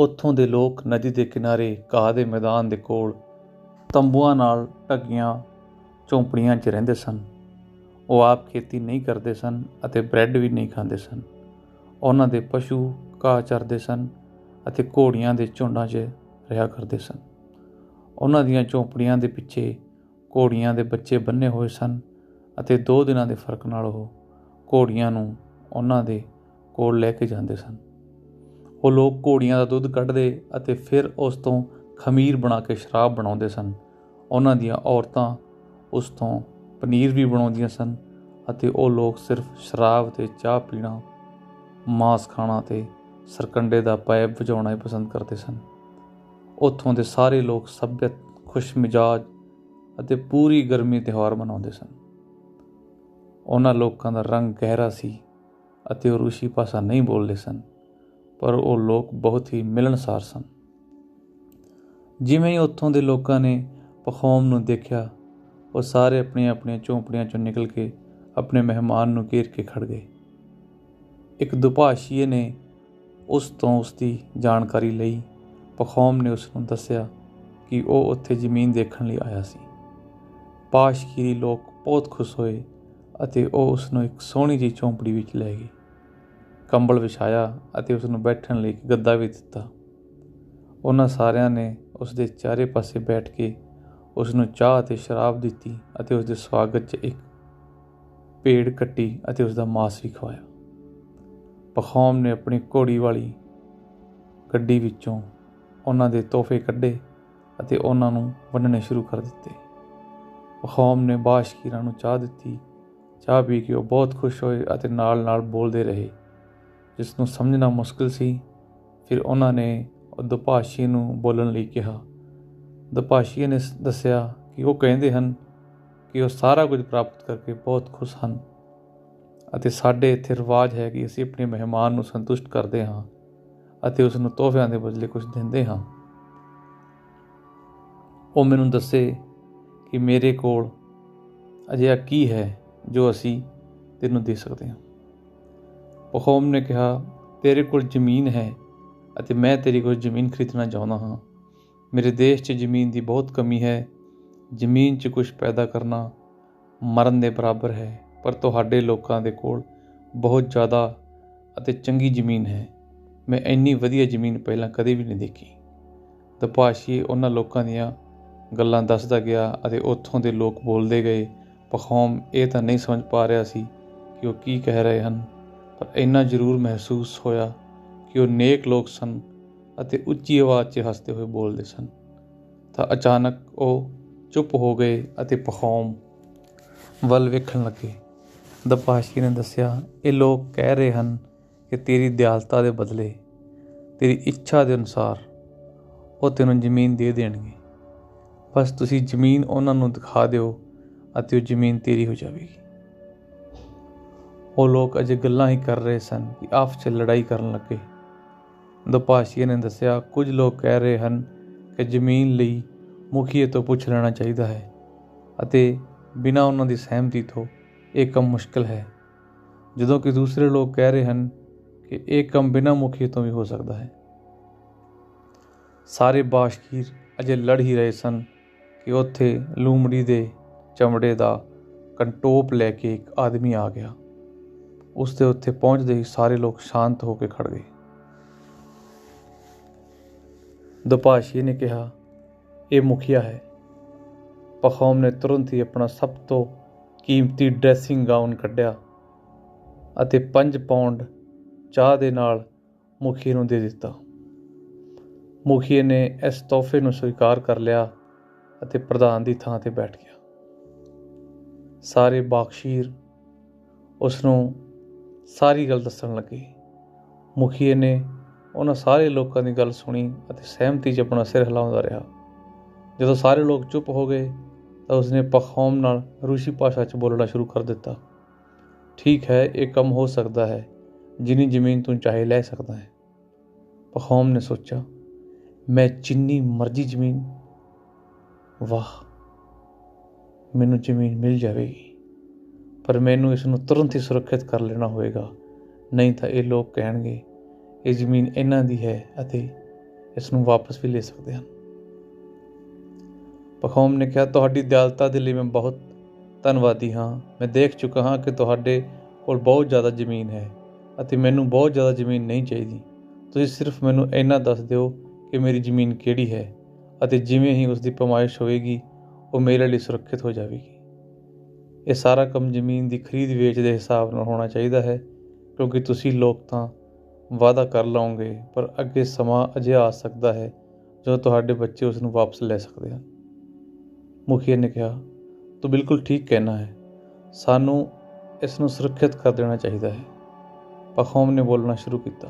ਉੱਥੋਂ ਦੇ ਲੋਕ ਨਦੀ ਦੇ ਕਿਨਾਰੇ ਘਾਹ ਦੇ ਮੈਦਾਨ ਦੇ ਕੋਲ ਤੰਬੂਆਂ ਨਾਲ ਢੱਕੀਆਂ ਝੌਂਪੜੀਆਂ 'ਚ ਰਹਿੰਦੇ ਸਨ। ਉਹ ਆਪ ਖੇਤੀ ਨਹੀਂ ਕਰਦੇ ਸਨ ਅਤੇ ਬ੍ਰੈਡ ਵੀ ਨਹੀਂ ਖਾਂਦੇ ਸਨ। ਉਹਨਾਂ ਦੇ ਪਸ਼ੂ ਘਾਹ ਚਰਦੇ ਸਨ ਅਤੇ ਘੋੜੀਆਂ ਦੇ ਝੁੰਡਾਂ 'ਚ ਰਿਹਾ ਕਰਦੇ ਸਨ। ਉਹਨਾਂ ਦੀਆਂ ਝੌਂਪੜੀਆਂ ਦੇ ਪਿੱਛੇ ਘੋੜੀਆਂ ਦੇ ਬੱਚੇ ਬੰਨੇ ਹੋਏ ਸਨ ਅਤੇ ਦੋ ਦਿਨਾਂ ਦੇ ਫ਼ਰਕ ਨਾਲ ਉਹ ਘੋੜੀਆਂ ਨੂੰ ਉਹਨਾਂ ਦੇ ਕੋਲ ਲੈ ਕੇ ਜਾਂਦੇ ਸਨ। ਉਹ ਲੋਕ ਘੋੜੀਆਂ ਦਾ ਦੁੱਧ ਕੱਢਦੇ ਅਤੇ ਫਿਰ ਉਸ ਤੋਂ ਖਮੀਰ ਬਣਾ ਕੇ ਸ਼ਰਾਬ ਬਣਾਉਂਦੇ ਸਨ। ਉਹਨਾਂ ਦੀਆਂ ਔਰਤਾਂ ਉਸ ਤੋਂ ਪਨੀਰ ਵੀ ਬਣਾਉਂਦੀਆਂ ਸਨ ਅਤੇ ਉਹ ਲੋਕ ਸਿਰਫ ਸ਼ਰਾਬ ਤੇ ਚਾਹ ਪੀਣਾ, ਮਾਸ ਖਾਣਾ ਤੇ ਸਰਕੰਡੇ ਦਾ ਪੈਪ ਵਜਾਉਣਾ ਹੀ ਪਸੰਦ ਕਰਦੇ ਸਨ। ਉੱਥੋਂ ਦੇ ਸਾਰੇ ਲੋਕ ਸਭਿਅਤ ਖੁਸ਼ ਮਿਜਾਜ ਅਤੇ ਪੂਰੀ ਗਰਮੀ ਤਿਉਹਾਰ ਮਨਾਉਂਦੇ ਸਨ। ਉਹਨਾਂ ਲੋਕਾਂ ਦਾ ਰੰਗ ਗਹਿਰਾ ਸੀ ਅਤੇ ਉਹ ਰੂਸੀ ਭਾਸ਼ਾ ਨਹੀਂ ਬੋਲਦੇ ਸਨ। ਪਰ ਉਹ ਲੋਕ ਬਹੁਤ ਹੀ ਮਿਲਣਸਾਰ ਸਨ। ਜਿਵੇਂ ਹੀ ਉੱਥੋਂ ਦੇ ਲੋਕਾਂ ਨੇ ਪਖੌਮ ਨੂੰ ਦੇਖਿਆ, ਉਹ ਸਾਰੇ ਆਪਣੀਆਂ ਆਪਣੀਆਂ ਝੌਂਪੜੀਆਂ ਚੋਂ ਨਿਕਲ ਕੇ ਆਪਣੇ ਮਹਿਮਾਨ ਨੂੰ ਘੇਰ ਕੇ ਖੜ ਗਏ। ਇੱਕ ਦੁਭਾਸ਼ੀਏ ਨੇ ਉਸ ਤੋਂ ਉਸ ਦੀ ਜਾਣਕਾਰੀ ਲਈ ਪਖੌਮ ਨੇ ਉਸ ਨੂੰ ਦੱਸਿਆ ਕਿ ਉਹ ਉੱਥੇ ਜ਼ਮੀਨ ਦੇਖਣ ਲਈ ਆਇਆ ਸੀ। ਪਾਸ਼ਕੀਰੀ ਲੋਕ ਬਹੁਤ ਖੁਸ਼ ਹੋਏ ਅਤੇ ਉਹ ਉਸ ਨੂੰ ਇੱਕ ਸੋਹਣੀ ਜਿਹੀ ਝੌਂਪੜੀ ਵਿੱਚ ਲੈ ਗਏ। ਕੰਬਲ ਵਿਛਾਇਆ ਅਤੇ ਉਸ ਨੂੰ ਬੈਠਣ ਲਈ ਇੱਕ ਗੱਦਾ ਵੀ ਦਿੱਤਾ। ਉਹਨਾਂ ਸਾਰਿਆਂ ਨੇ ਉਸ ਦੇ ਚਾਰੇ ਪਾਸੇ ਬੈਠ ਕੇ ਉਸ ਨੂੰ ਚਾਹ ਅਤੇ ਸ਼ਰਾਬ ਦਿੱਤੀ ਅਤੇ ਉਸ ਦੇ ਸਵਾਗਤ 'ਚ ਇੱਕ ਪੇੜ ਕੱਟੀ ਅਤੇ ਉਸ ਦਾ ਮਾਸ ਵੀ ਖਵਾਇਆ। ਪਖੌਮ ਨੇ ਆਪਣੀ ਘੋੜੀ ਵਾਲੀ ਗੱਡੀ ਵਿੱਚੋਂ ਉਹਨਾਂ ਦੇ ਤੋਹਫੇ ਕੱਢੇ ਅਤੇ ਉਹਨਾਂ ਨੂੰ ਵੰਡਣੇ ਸ਼ੁਰੂ ਕਰ ਦਿੱਤੇ। ਪਖੌਮ ਨੇ ਬਾਸ਼ਕੀਰਾਂ ਨੂੰ ਚਾਹ ਦਿੱਤੀ। ਚਾਹ ਪੀ ਕੇ ਉਹ ਬਹੁਤ ਖੁਸ਼ ਹੋਏ ਅਤੇ ਨਾਲ-ਨਾਲ ਬੋਲਦੇ ਰਹੇ। ਜਿਸ ਨੂੰ ਸਮਝਣਾ ਮੁਸ਼ਕਲ ਸੀ, ਫਿਰ ਉਹਨਾਂ ਨੇ ਦੁਭਾਸ਼ੀ ਨੂੰ ਬੋਲਣ ਲਈ ਕਿਹਾ। ਦੁਭਾਸ਼ੀ ਨੇ ਦੱਸਿਆ ਕਿ ਉਹ ਕਹਿੰਦੇ ਹਨ ਕਿ ਉਹ ਸਾਰਾ ਕੁਝ ਪ੍ਰਾਪਤ ਕਰਕੇ ਬਹੁਤ ਖੁਸ਼ ਹਨ ਅਤੇ ਸਾਡੇ ਇੱਥੇ ਰਿਵਾਜ ਹੈ ਕਿ ਅਸੀਂ ਆਪਣੇ ਮਹਿਮਾਨ ਨੂੰ ਸੰਤੁਸ਼ਟ ਕਰਦੇ ਹਾਂ ਅਤੇ ਉਸ ਨੂੰ ਤੋਹਫਿਆਂ ਦੇ ਬਦਲੇ ਕੁਝ ਦਿੰਦੇ ਹਾਂ। ਉਹ ਮੈਨੂੰ ਦੱਸੇ ਕਿ ਮੇਰੇ ਕੋਲ ਅਜਿਹਾ ਕੀ ਹੈ ਜੋ ਅਸੀਂ ਤੈਨੂੰ ਦੇ ਸਕਦੇ ਹਾਂ। ਪਖੋਮ ਨੇ ਕਿਹਾ, ਤੇਰੇ ਕੋਲ ਜ਼ਮੀਨ ਹੈ ਅਤੇ ਮੈਂ ਤੇਰੀ ਕੋਲ ਜ਼ਮੀਨ ਖਰੀਦਣਾ ਚਾਹੁੰਦਾ ਹਾਂ। ਮੇਰੇ ਦੇਸ਼ 'ਚ ਜ਼ਮੀਨ ਦੀ ਬਹੁਤ ਕਮੀ ਹੈ। ਜ਼ਮੀਨ 'ਚ ਕੁਝ ਪੈਦਾ ਕਰਨਾ ਮਰਨ ਦੇ ਬਰਾਬਰ ਹੈ, ਪਰ ਤੁਹਾਡੇ ਲੋਕਾਂ ਦੇ ਕੋਲ ਬਹੁਤ ਜ਼ਿਆਦਾ ਅਤੇ ਚੰਗੀ ਜ਼ਮੀਨ ਹੈ। ਮੈਂ ਇੰਨੀ ਵਧੀਆ ਜ਼ਮੀਨ ਪਹਿਲਾਂ ਕਦੇ ਵੀ ਨਹੀਂ ਦੇਖੀ। ਤਪਾਸ਼ੀ ਉਹਨਾਂ ਲੋਕਾਂ ਦੀਆਂ ਗੱਲਾਂ ਦੱਸਦਾ ਗਿਆ ਅਤੇ ਉੱਥੋਂ ਦੇ ਲੋਕ ਬੋਲਦੇ ਗਏ, ਪਖੌਮ, ਇਹ ਤਾਂ ਨਹੀਂ ਸਮਝ ਪਾ ਰਿਹਾ ਸੀ ਕਿ ਉਹ ਕੀ ਕਹਿ ਰਹੇ ਹਨ। ਪਰ ਇੰਨਾ ਜ਼ਰੂਰ ਮਹਿਸੂਸ ਹੋਇਆ ਕਿ ਉਹ ਨੇਕ ਲੋਕ ਸਨ ਅਤੇ ਉੱਚੀ ਆਵਾਜ਼ 'ਚ ਹੱਸਦੇ ਹੋਏ ਬੋਲਦੇ ਸਨ। ਤਾਂ ਅਚਾਨਕ ਉਹ ਚੁੱਪ ਹੋ ਗਏ ਅਤੇ ਪਖੌਮ ਵੱਲ ਵੇਖਣ ਲੱਗੇ। ਦਪਾਸ਼ੀ ਨੇ ਦੱਸਿਆ, ਇਹ ਲੋਕ ਕਹਿ ਰਹੇ ਹਨ ਕਿ ਤੇਰੀ ਦਿਆਲਤਾ ਦੇ ਬਦਲੇ ਤੇਰੀ ਇੱਛਾ ਦੇ ਅਨੁਸਾਰ ਉਹ ਤੈਨੂੰ ਜ਼ਮੀਨ ਦੇ ਦੇਣਗੇ। ਬਸ ਤੁਸੀਂ ਜ਼ਮੀਨ ਉਹਨਾਂ ਨੂੰ ਦਿਖਾ ਦਿਓ ਅਤੇ ਉਹ ਜ਼ਮੀਨ ਤੇਰੀ ਹੋ ਜਾਵੇਗੀ। ਉਹ ਲੋਕ ਅਜੇ ਗੱਲਾਂ ਹੀ ਕਰ ਰਹੇ ਸਨ ਕਿ ਆਪਸ 'ਚ ਲੜਾਈ ਕਰਨ ਲੱਗੇ। ਦੁਪਾਸ਼ੀਏ ਨੇ ਦੱਸਿਆ, ਕੁਝ ਲੋਕ ਕਹਿ ਰਹੇ ਹਨ ਕਿ ਜ਼ਮੀਨ ਲਈ ਮੁਖੀਏ ਤੋਂ ਪੁੱਛ ਲੈਣਾ ਚਾਹੀਦਾ ਹੈ ਅਤੇ ਬਿਨਾਂ ਉਹਨਾਂ ਦੀ ਸਹਿਮਤੀ ਤੋਂ ਇਹ ਕੰਮ ਮੁਸ਼ਕਲ ਹੈ। ਜਦੋਂ ਕਿ ਦੂਸਰੇ ਲੋਕ ਕਹਿ ਰਹੇ ਹਨ ਕਿ ਇਹ ਕੰਮ ਬਿਨਾਂ ਮੁਖੀਏ ਤੋਂ ਵੀ ਹੋ ਸਕਦਾ ਹੈ। ਸਾਰੇ ਬਾਸ਼ਕੀਰ ਅਜੇ ਲੜ ਹੀ ਰਹੇ ਸਨ ਕਿ ਉੱਥੇ ਲੂਮੜੀ ਦੇ ਚਮੜੇ ਦਾ ਕੰਟੋਪ ਲੈ ਕੇ ਇੱਕ ਆਦਮੀ ਆ ਗਿਆ। ਉਸ ਦੇ ਉੱਤੇ ਪਹੁੰਚਦੇ ਹੀ ਸਾਰੇ ਲੋਕ ਸ਼ਾਂਤ ਹੋ ਕੇ ਖੜ ਗਏ। ਦੁਪਾਸ਼ੀ ਨੇ ਕਿਹਾ, ਇਹ ਮੁਖੀਆ ਹੈ। ਪਖੌਮ ਨੇ ਤੁਰੰਤ ਹੀ ਆਪਣਾ ਸਭ ਤੋਂ ਕੀਮਤੀ ਡਰੈਸਿੰਗ ਗਾਊਨ ਕੱਢਿਆ ਅਤੇ 5 ਪਾਉਂਡ ਚਾਹ ਦੇ ਨਾਲ ਮੁਖੀ ਨੂੰ ਦੇ ਦਿੱਤਾ। ਮੁਖੀ ਨੇ ਇਸ ਤੋਹਫੇ ਨੂੰ ਸਵੀਕਾਰ ਕਰ ਲਿਆ ਅਤੇ ਪ੍ਰਧਾਨ ਦੀ ਥਾਂ ਤੇ ਬੈਠ ਗਿਆ। ਸਾਰੇ ਬਾਖਸ਼ੀਰ ਉਸ ਨੂੰ ਸਾਰੀ ਗੱਲ ਦੱਸਣ ਲੱਗੇ। ਮੁਖੀਏ ਨੇ ਉਹਨਾਂ ਸਾਰੇ ਲੋਕਾਂ ਦੀ ਗੱਲ ਸੁਣੀ ਅਤੇ ਸਹਿਮਤੀ 'ਚ ਆਪਣਾ ਸਿਰ ਹਿਲਾਉਂਦਾ ਰਿਹਾ। ਜਦੋਂ ਸਾਰੇ ਲੋਕ ਚੁੱਪ ਹੋ ਗਏ, ਤਾਂ ਉਸਨੇ ਪਖੌਮ ਨਾਲ ਰੂਸੀ ਭਾਸ਼ਾ 'ਚ ਬੋਲਣਾ ਸ਼ੁਰੂ ਕਰ ਦਿੱਤਾ। ਠੀਕ ਹੈ, ਇਹ ਕੰਮ ਹੋ ਸਕਦਾ ਹੈ। ਜਿੰਨੀ ਜ਼ਮੀਨ ਤੂੰ ਚਾਹੇ ਲੈ ਸਕਦਾ ਹੈ। ਪਖੌਮ ਨੇ ਸੋਚਿਆ, ਮੈਂ ਜਿੰਨੀ ਮਰਜ਼ੀ ਜ਼ਮੀਨ, ਵਾਹ, ਮੈਨੂੰ ਜ਼ਮੀਨ ਮਿਲ ਜਾਵੇਗੀ। ਪਰ ਮੈਨੂੰ ਇਸ ਨੂੰ ਤੁਰੰਤ ਹੀ ਸੁਰੱਖਿਅਤ ਕਰ ਲੈਣਾ ਹੋਵੇਗਾ। ਨਹੀਂ ਤਾਂ ਇਹ ਲੋਕ ਕਹਿਣਗੇ, ਇਹ ਜ਼ਮੀਨ ਇਹਨਾਂ ਦੀ ਹੈ ਅਤੇ ਇਸ ਨੂੰ ਵਾਪਸ ਵੀ ਲੈ ਸਕਦੇ ਹਨ। ਪਖੌਮ ਨੇ ਕਿਹਾ, ਤੁਹਾਡੀ ਦਿਆਲਤਾ ਦੇ ਲਈ ਮੈਂ ਬਹੁਤ ਧੰਨਵਾਦੀ ਹਾਂ। ਮੈਂ ਦੇਖ ਚੁੱਕਾ ਹਾਂ ਕਿ ਤੁਹਾਡੇ ਕੋਲ ਬਹੁਤ ਜ਼ਿਆਦਾ ਜ਼ਮੀਨ ਹੈ ਅਤੇ ਮੈਨੂੰ ਬਹੁਤ ਜ਼ਿਆਦਾ ਜ਼ਮੀਨ ਨਹੀਂ ਚਾਹੀਦੀ। ਤੁਸੀਂ ਸਿਰਫ ਮੈਨੂੰ ਇੰਨਾ ਦੱਸ ਦਿਓ ਕਿ ਮੇਰੀ ਜ਼ਮੀਨ ਕਿਹੜੀ ਹੈ ਅਤੇ ਜਿਵੇਂ ਹੀ ਉਸ ਦੀ ਪਮਾਇਸ਼ ਹੋਵੇਗੀ, ਉਹ ਮੇਰੇ ਲਈ ਸੁਰੱਖਿਅਤ ਹੋ ਜਾਵੇਗੀ। ਇਹ ਸਾਰਾ ਕੰਮ ਜ਼ਮੀਨ ਦੀ ਖਰੀਦ ਵੇਚ ਦੇ ਹਿਸਾਬ ਨਾਲ ਹੋਣਾ ਚਾਹੀਦਾ ਹੈ, ਕਿਉਂਕਿ ਤੁਸੀਂ ਲੋਕ ਤਾਂ ਵਾਅਦਾ ਕਰ ਲਓਗੇ, ਪਰ ਅੱਗੇ ਸਮਾਂ ਅਜੇ ਆ ਸਕਦਾ ਹੈ, ਜਦੋਂ ਤੁਹਾਡੇ ਬੱਚੇ ਉਸ ਨੂੰ ਵਾਪਸ ਲੈ ਸਕਦੇ ਹਨ। ਮੁਖੀਆ ਨੇ ਕਿਹਾ, ਤੂੰ ਬਿਲਕੁਲ ਠੀਕ ਕਹਿਣਾ ਹੈ। ਸਾਨੂੰ ਇਸ ਨੂੰ ਸੁਰੱਖਿਅਤ ਕਰ ਦੇਣਾ ਚਾਹੀਦਾ ਹੈ। ਪਖੌਮ ਨੇ ਬੋਲਣਾ ਸ਼ੁਰੂ ਕੀਤਾ।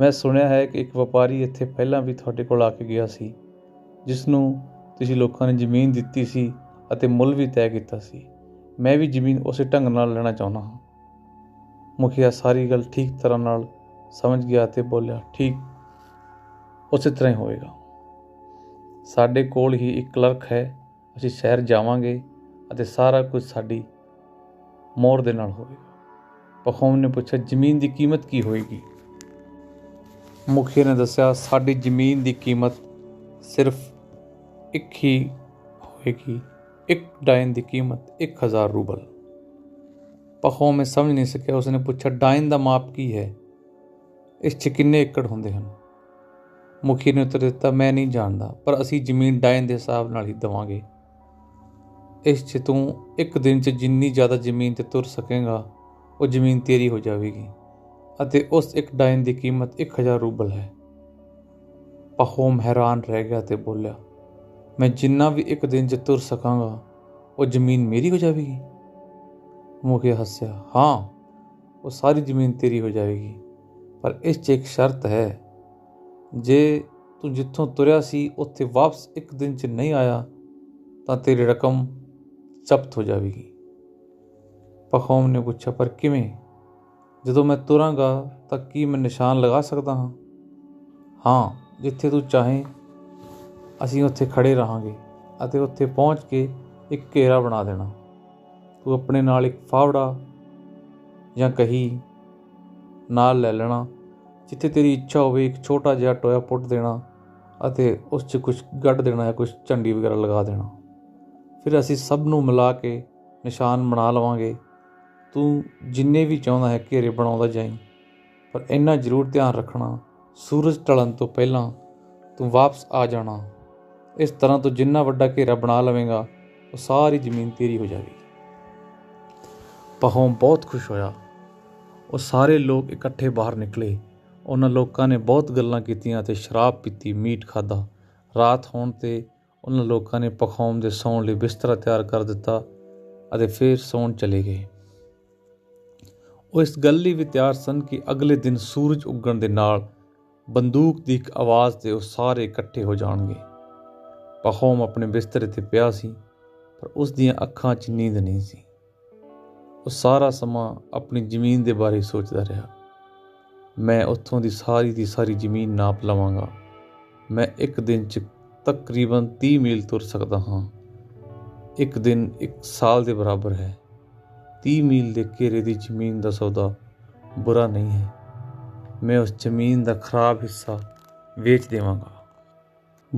ਮੈਂ ਸੁਣਿਆ ਹੈ ਕਿ ਇੱਕ ਵਪਾਰੀ ਇੱਥੇ ਪਹਿਲਾਂ ਵੀ ਤੁਹਾਡੇ ਕੋਲ ਆ ਕੇ ਗਿਆ ਸੀ ਜਿਸ ਨੂੰ ਤੁਸੀਂ ਲੋਕਾਂ ਨੇ ਜ਼ਮੀਨ ਦਿੱਤੀ ਸੀ ਅਤੇ ਮੁੱਲ ਵੀ ਤੈਅ ਕੀਤਾ ਸੀ। ਮੈਂ ਵੀ ਜ਼ਮੀਨ ਉਸੇ ਢੰਗ ਨਾਲ ਲੈਣਾ ਚਾਹੁੰਦਾ ਹਾਂ। ਮੁਖੀਆ ਸਾਰੀ ਗੱਲ ਠੀਕ ਤਰ੍ਹਾਂ ਨਾਲ ਸਮਝ ਗਿਆ ਤੇ ਬੋਲਿਆ, ਠੀਕ, ਉਸੇ ਤਰ੍ਹਾਂ ਹੀ ਹੋਵੇਗਾ ਸਾਡੇ ਕੋਲ ਹੀ ਇੱਕ ਕਲਰਕ ਹੈ, ਅਸੀਂ ਸ਼ਹਿਰ ਜਾਵਾਂਗੇ ਅਤੇ ਸਾਰਾ ਕੁਝ ਸਾਡੀ ਮੋਹਰ ਦੇ ਨਾਲ ਹੋਵੇਗਾ ਪਖੌਮ ਨੇ ਪੁੱਛਿਆ, ਜ਼ਮੀਨ ਦੀ ਕੀਮਤ ਕੀ ਹੋਏਗੀ? ਮੁਖੀ ਨੇ ਦੱਸਿਆ, ਸਾਡੀ ਜ਼ਮੀਨ ਦੀ ਕੀਮਤ ਸਿਰਫ ਇੱਕ ਹੀ ਹੋਏਗੀ। ਇੱਕ ਡਾਇਨ ਦੀ ਕੀਮਤ 1000 ਰੂਬਲ। ਪਖੋ ਮੈਂ ਸਮਝ ਨਹੀਂ ਸਕਿਆ ਉਸਨੇ ਪੁੱਛਿਆ, ਡਾਇਨ ਦਾ ਮਾਪ ਕੀ ਹੈ? ਇਸ 'ਚ ਕਿੰਨੇ ਏਕੜ ਹੁੰਦੇ ਹਨ? ਮੁਖੀ ਨੇ ਉੱਤਰ ਦਿੱਤਾ, ਮੈਂ ਨਹੀਂ ਜਾਣਦਾ, ਪਰ ਅਸੀਂ ਜ਼ਮੀਨ ਡਾਇਨ ਦੇ ਹਿਸਾਬ ਨਾਲ ਹੀ ਦਵਾਂਗੇ। ਇਸ 'ਚ ਤੂੰ ਇੱਕ ਦਿਨ 'ਚ ਜਿੰਨੀ ਜ਼ਿਆਦਾ ਜ਼ਮੀਨ ਤੇ ਤੁਰ ਸਕੇਗਾ, ਉਹ ਜ਼ਮੀਨ ਤੇਰੀ ਹੋ ਜਾਵੇਗੀ ਅਤੇ ਉਸ ਇੱਕ ਡਾਇਨ ਦੀ ਕੀਮਤ 1000 ਰੂਬਲ ਹੈ। ਪਖੋਮ ਹੈਰਾਨ ਰਹਿ ਗਿਆ ਤੇ ਬੋਲਿਆ ਮੈਂ ਜਿੰਨਾ ਵੀ ਇੱਕ ਦਿਨ 'ਚ ਤੁਰ ਸਕਾਂਗਾ, ਉਹ ਜ਼ਮੀਨ ਮੇਰੀ ਹੋ ਜਾਵੇਗੀ? ਮੁਖੇ ਹੱਸਿਆ, ਹਾਂ, ਉਹ ਸਾਰੀ ਜ਼ਮੀਨ ਤੇਰੀ ਹੋ ਜਾਵੇਗੀ। ਪਰ ਇਸ 'ਚ ਇੱਕ ਸ਼ਰਤ ਹੈ, ਜੇ ਤੂੰ ਜਿੱਥੋਂ ਤੁਰਿਆ ਸੀ, ਉੱਥੇ ਵਾਪਸ ਇੱਕ ਦਿਨ 'ਚ ਨਹੀਂ ਆਇਆ, ਤਾਂ ਤੇਰੀ ਰਕਮ ਜ਼ਬਤ ਹੋ ਜਾਵੇਗੀ। ਪਖੌਮ ਨੇ ਪੁੱਛਿਆ, ਪਰ ਕਿਵੇਂ? ਜਦੋਂ ਮੈਂ ਤੁਰਾਂਗਾ, ਤਾਂ ਕੀ ਮੈਂ ਨਿਸ਼ਾਨ ਲਗਾ ਸਕਦਾ ਹਾਂ? ਹਾਂ, ਜਿੱਥੇ ਤੂੰ ਚਾਹੇ ਅਸੀਂ ਉੱਥੇ ਖੜੇ ਰਹਾਂਗੇ ਅਤੇ ਉੱਥੇ ਪਹੁੰਚ ਕੇ ਇੱਕ ਘੇਰਾ ਬਣਾ ਦੇਣਾ। ਤੂੰ ਆਪਣੇ ਨਾਲ ਇੱਕ ਫਾਵੜਾ ਜਾਂ ਕਹੀ ਨਾਲ ਲੈ ਲੈਣਾ, ਜਿੱਥੇ ਤੇਰੀ ਇੱਛਾ ਹੋਵੇ ਇੱਕ ਛੋਟਾ ਜਿਹਾ ਟੋਇਆ ਪੁੱਟ ਦੇਣਾ ਅਤੇ ਉਸ 'ਚ ਕੁਝ ਗੱਡ ਦੇਣਾ ਹੈ ਕੁਝ ਝੰਡੀ ਵਗੈਰਾ ਲਗਾ ਦੇਣਾ। ਫਿਰ ਅਸੀਂ ਸਭ ਨੂੰ ਮਿਲਾ ਕੇ ਨਿਸ਼ਾਨ ਬਣਾ ਲਵਾਂਗੇ। ਤੂੰ ਜਿੰਨੇ ਵੀ ਚਾਹੁੰਦਾ ਹੈ ਘੇਰੇ ਬਣਾਉਂਦਾ ਜਾਈਂ, ਪਰ ਇੰਨਾ ਜ਼ਰੂਰ ਧਿਆਨ ਰੱਖਣਾ, ਸੂਰਜ ਢਲਣ ਤੋਂ ਪਹਿਲਾਂ ਤੂੰ ਵਾਪਸ ਆ ਜਾਣਾ। ਇਸ ਤਰ੍ਹਾਂ ਤੂੰ ਜਿੰਨਾ ਵੱਡਾ ਘੇਰਾ ਬਣਾ ਲਵੇਂਗਾ, ਉਹ ਸਾਰੀ ਜ਼ਮੀਨ ਤੇਰੀ ਹੋ ਜਾਵੇਗੀ। ਪਹੋਂ ਬਹੁਤ ਖੁਸ਼ ਹੋਇਆ। ਉਹ ਸਾਰੇ ਲੋਕ ਇਕੱਠੇ ਬਾਹਰ ਨਿਕਲੇ। ਉਹਨਾਂ ਲੋਕਾਂ ਨੇ ਬਹੁਤ ਗੱਲਾਂ ਕੀਤੀਆਂ ਤੇ ਸ਼ਰਾਬ ਪੀਤੀ, ਮੀਟ ਖਾਦਾ ਰਾਤ ਹੋਣ ਤੇ ਉਹਨਾਂ ਲੋਕਾਂ ਨੇ ਪਖੌਮ ਦੇ ਸੌਣ ਲਈ ਬਿਸਤਰਾ ਤਿਆਰ ਕਰ ਦਿੱਤਾ ਅਤੇ ਫਿਰ ਸੌਣ ਚਲੇ ਗਏ। ਉਹ ਇਸ ਗੱਲ ਲਈ ਵੀ ਤਿਆਰ ਸਨ ਕਿ ਅਗਲੇ ਦਿਨ ਸੂਰਜ ਉੱਗਣ ਦੇ ਨਾਲ ਬੰਦੂਕ ਦੀ ਇੱਕ ਆਵਾਜ਼ ਤੇ ਉਹ ਸਾਰੇ ਇਕੱਠੇ ਹੋ ਜਾਣਗੇ। ਪਖੌਮ ਆਪਣੇ ਬਿਸਤਰੇ ਤੇ ਪਿਆ ਸੀ, ਪਰ ਉਸ ਦੀਆਂ ਅੱਖਾਂ 'ਚ ਨੀਂਦ ਨਹੀਂ ਸੀ। ਉਹ ਸਾਰਾ ਸਮਾਂ ਆਪਣੀ ਜ਼ਮੀਨ ਦੇ ਬਾਰੇ ਸੋਚਦਾ ਰਿਹਾ। ਮੈਂ ਉੱਥੋਂ ਦੀ ਸਾਰੀ ਦੀ ਸਾਰੀ ਜ਼ਮੀਨ ਨਾਪ ਲਵਾਂਗਾ। ਮੈਂ ਇੱਕ ਦਿਨ 'ਚ ਤਕਰੀਬਨ 30 ਮੀਲ ਤੁਰ ਸਕਦਾ ਹਾਂ। ਇੱਕ ਦਿਨ ਇੱਕ ਸਾਲ ਦੇ ਬਰਾਬਰ ਹੈ। 30 ਮੀਲ ਦੇ ਘੇਰੇ ਦੀ ਜ਼ਮੀਨ ਦਾ ਸੌਦਾ ਬੁਰਾ ਨਹੀਂ ਹੈ। ਮੈਂ ਉਸ ਜ਼ਮੀਨ ਦਾ ਖਰਾਬ ਹਿੱਸਾ ਵੇਚ ਦੇਵਾਂਗਾ।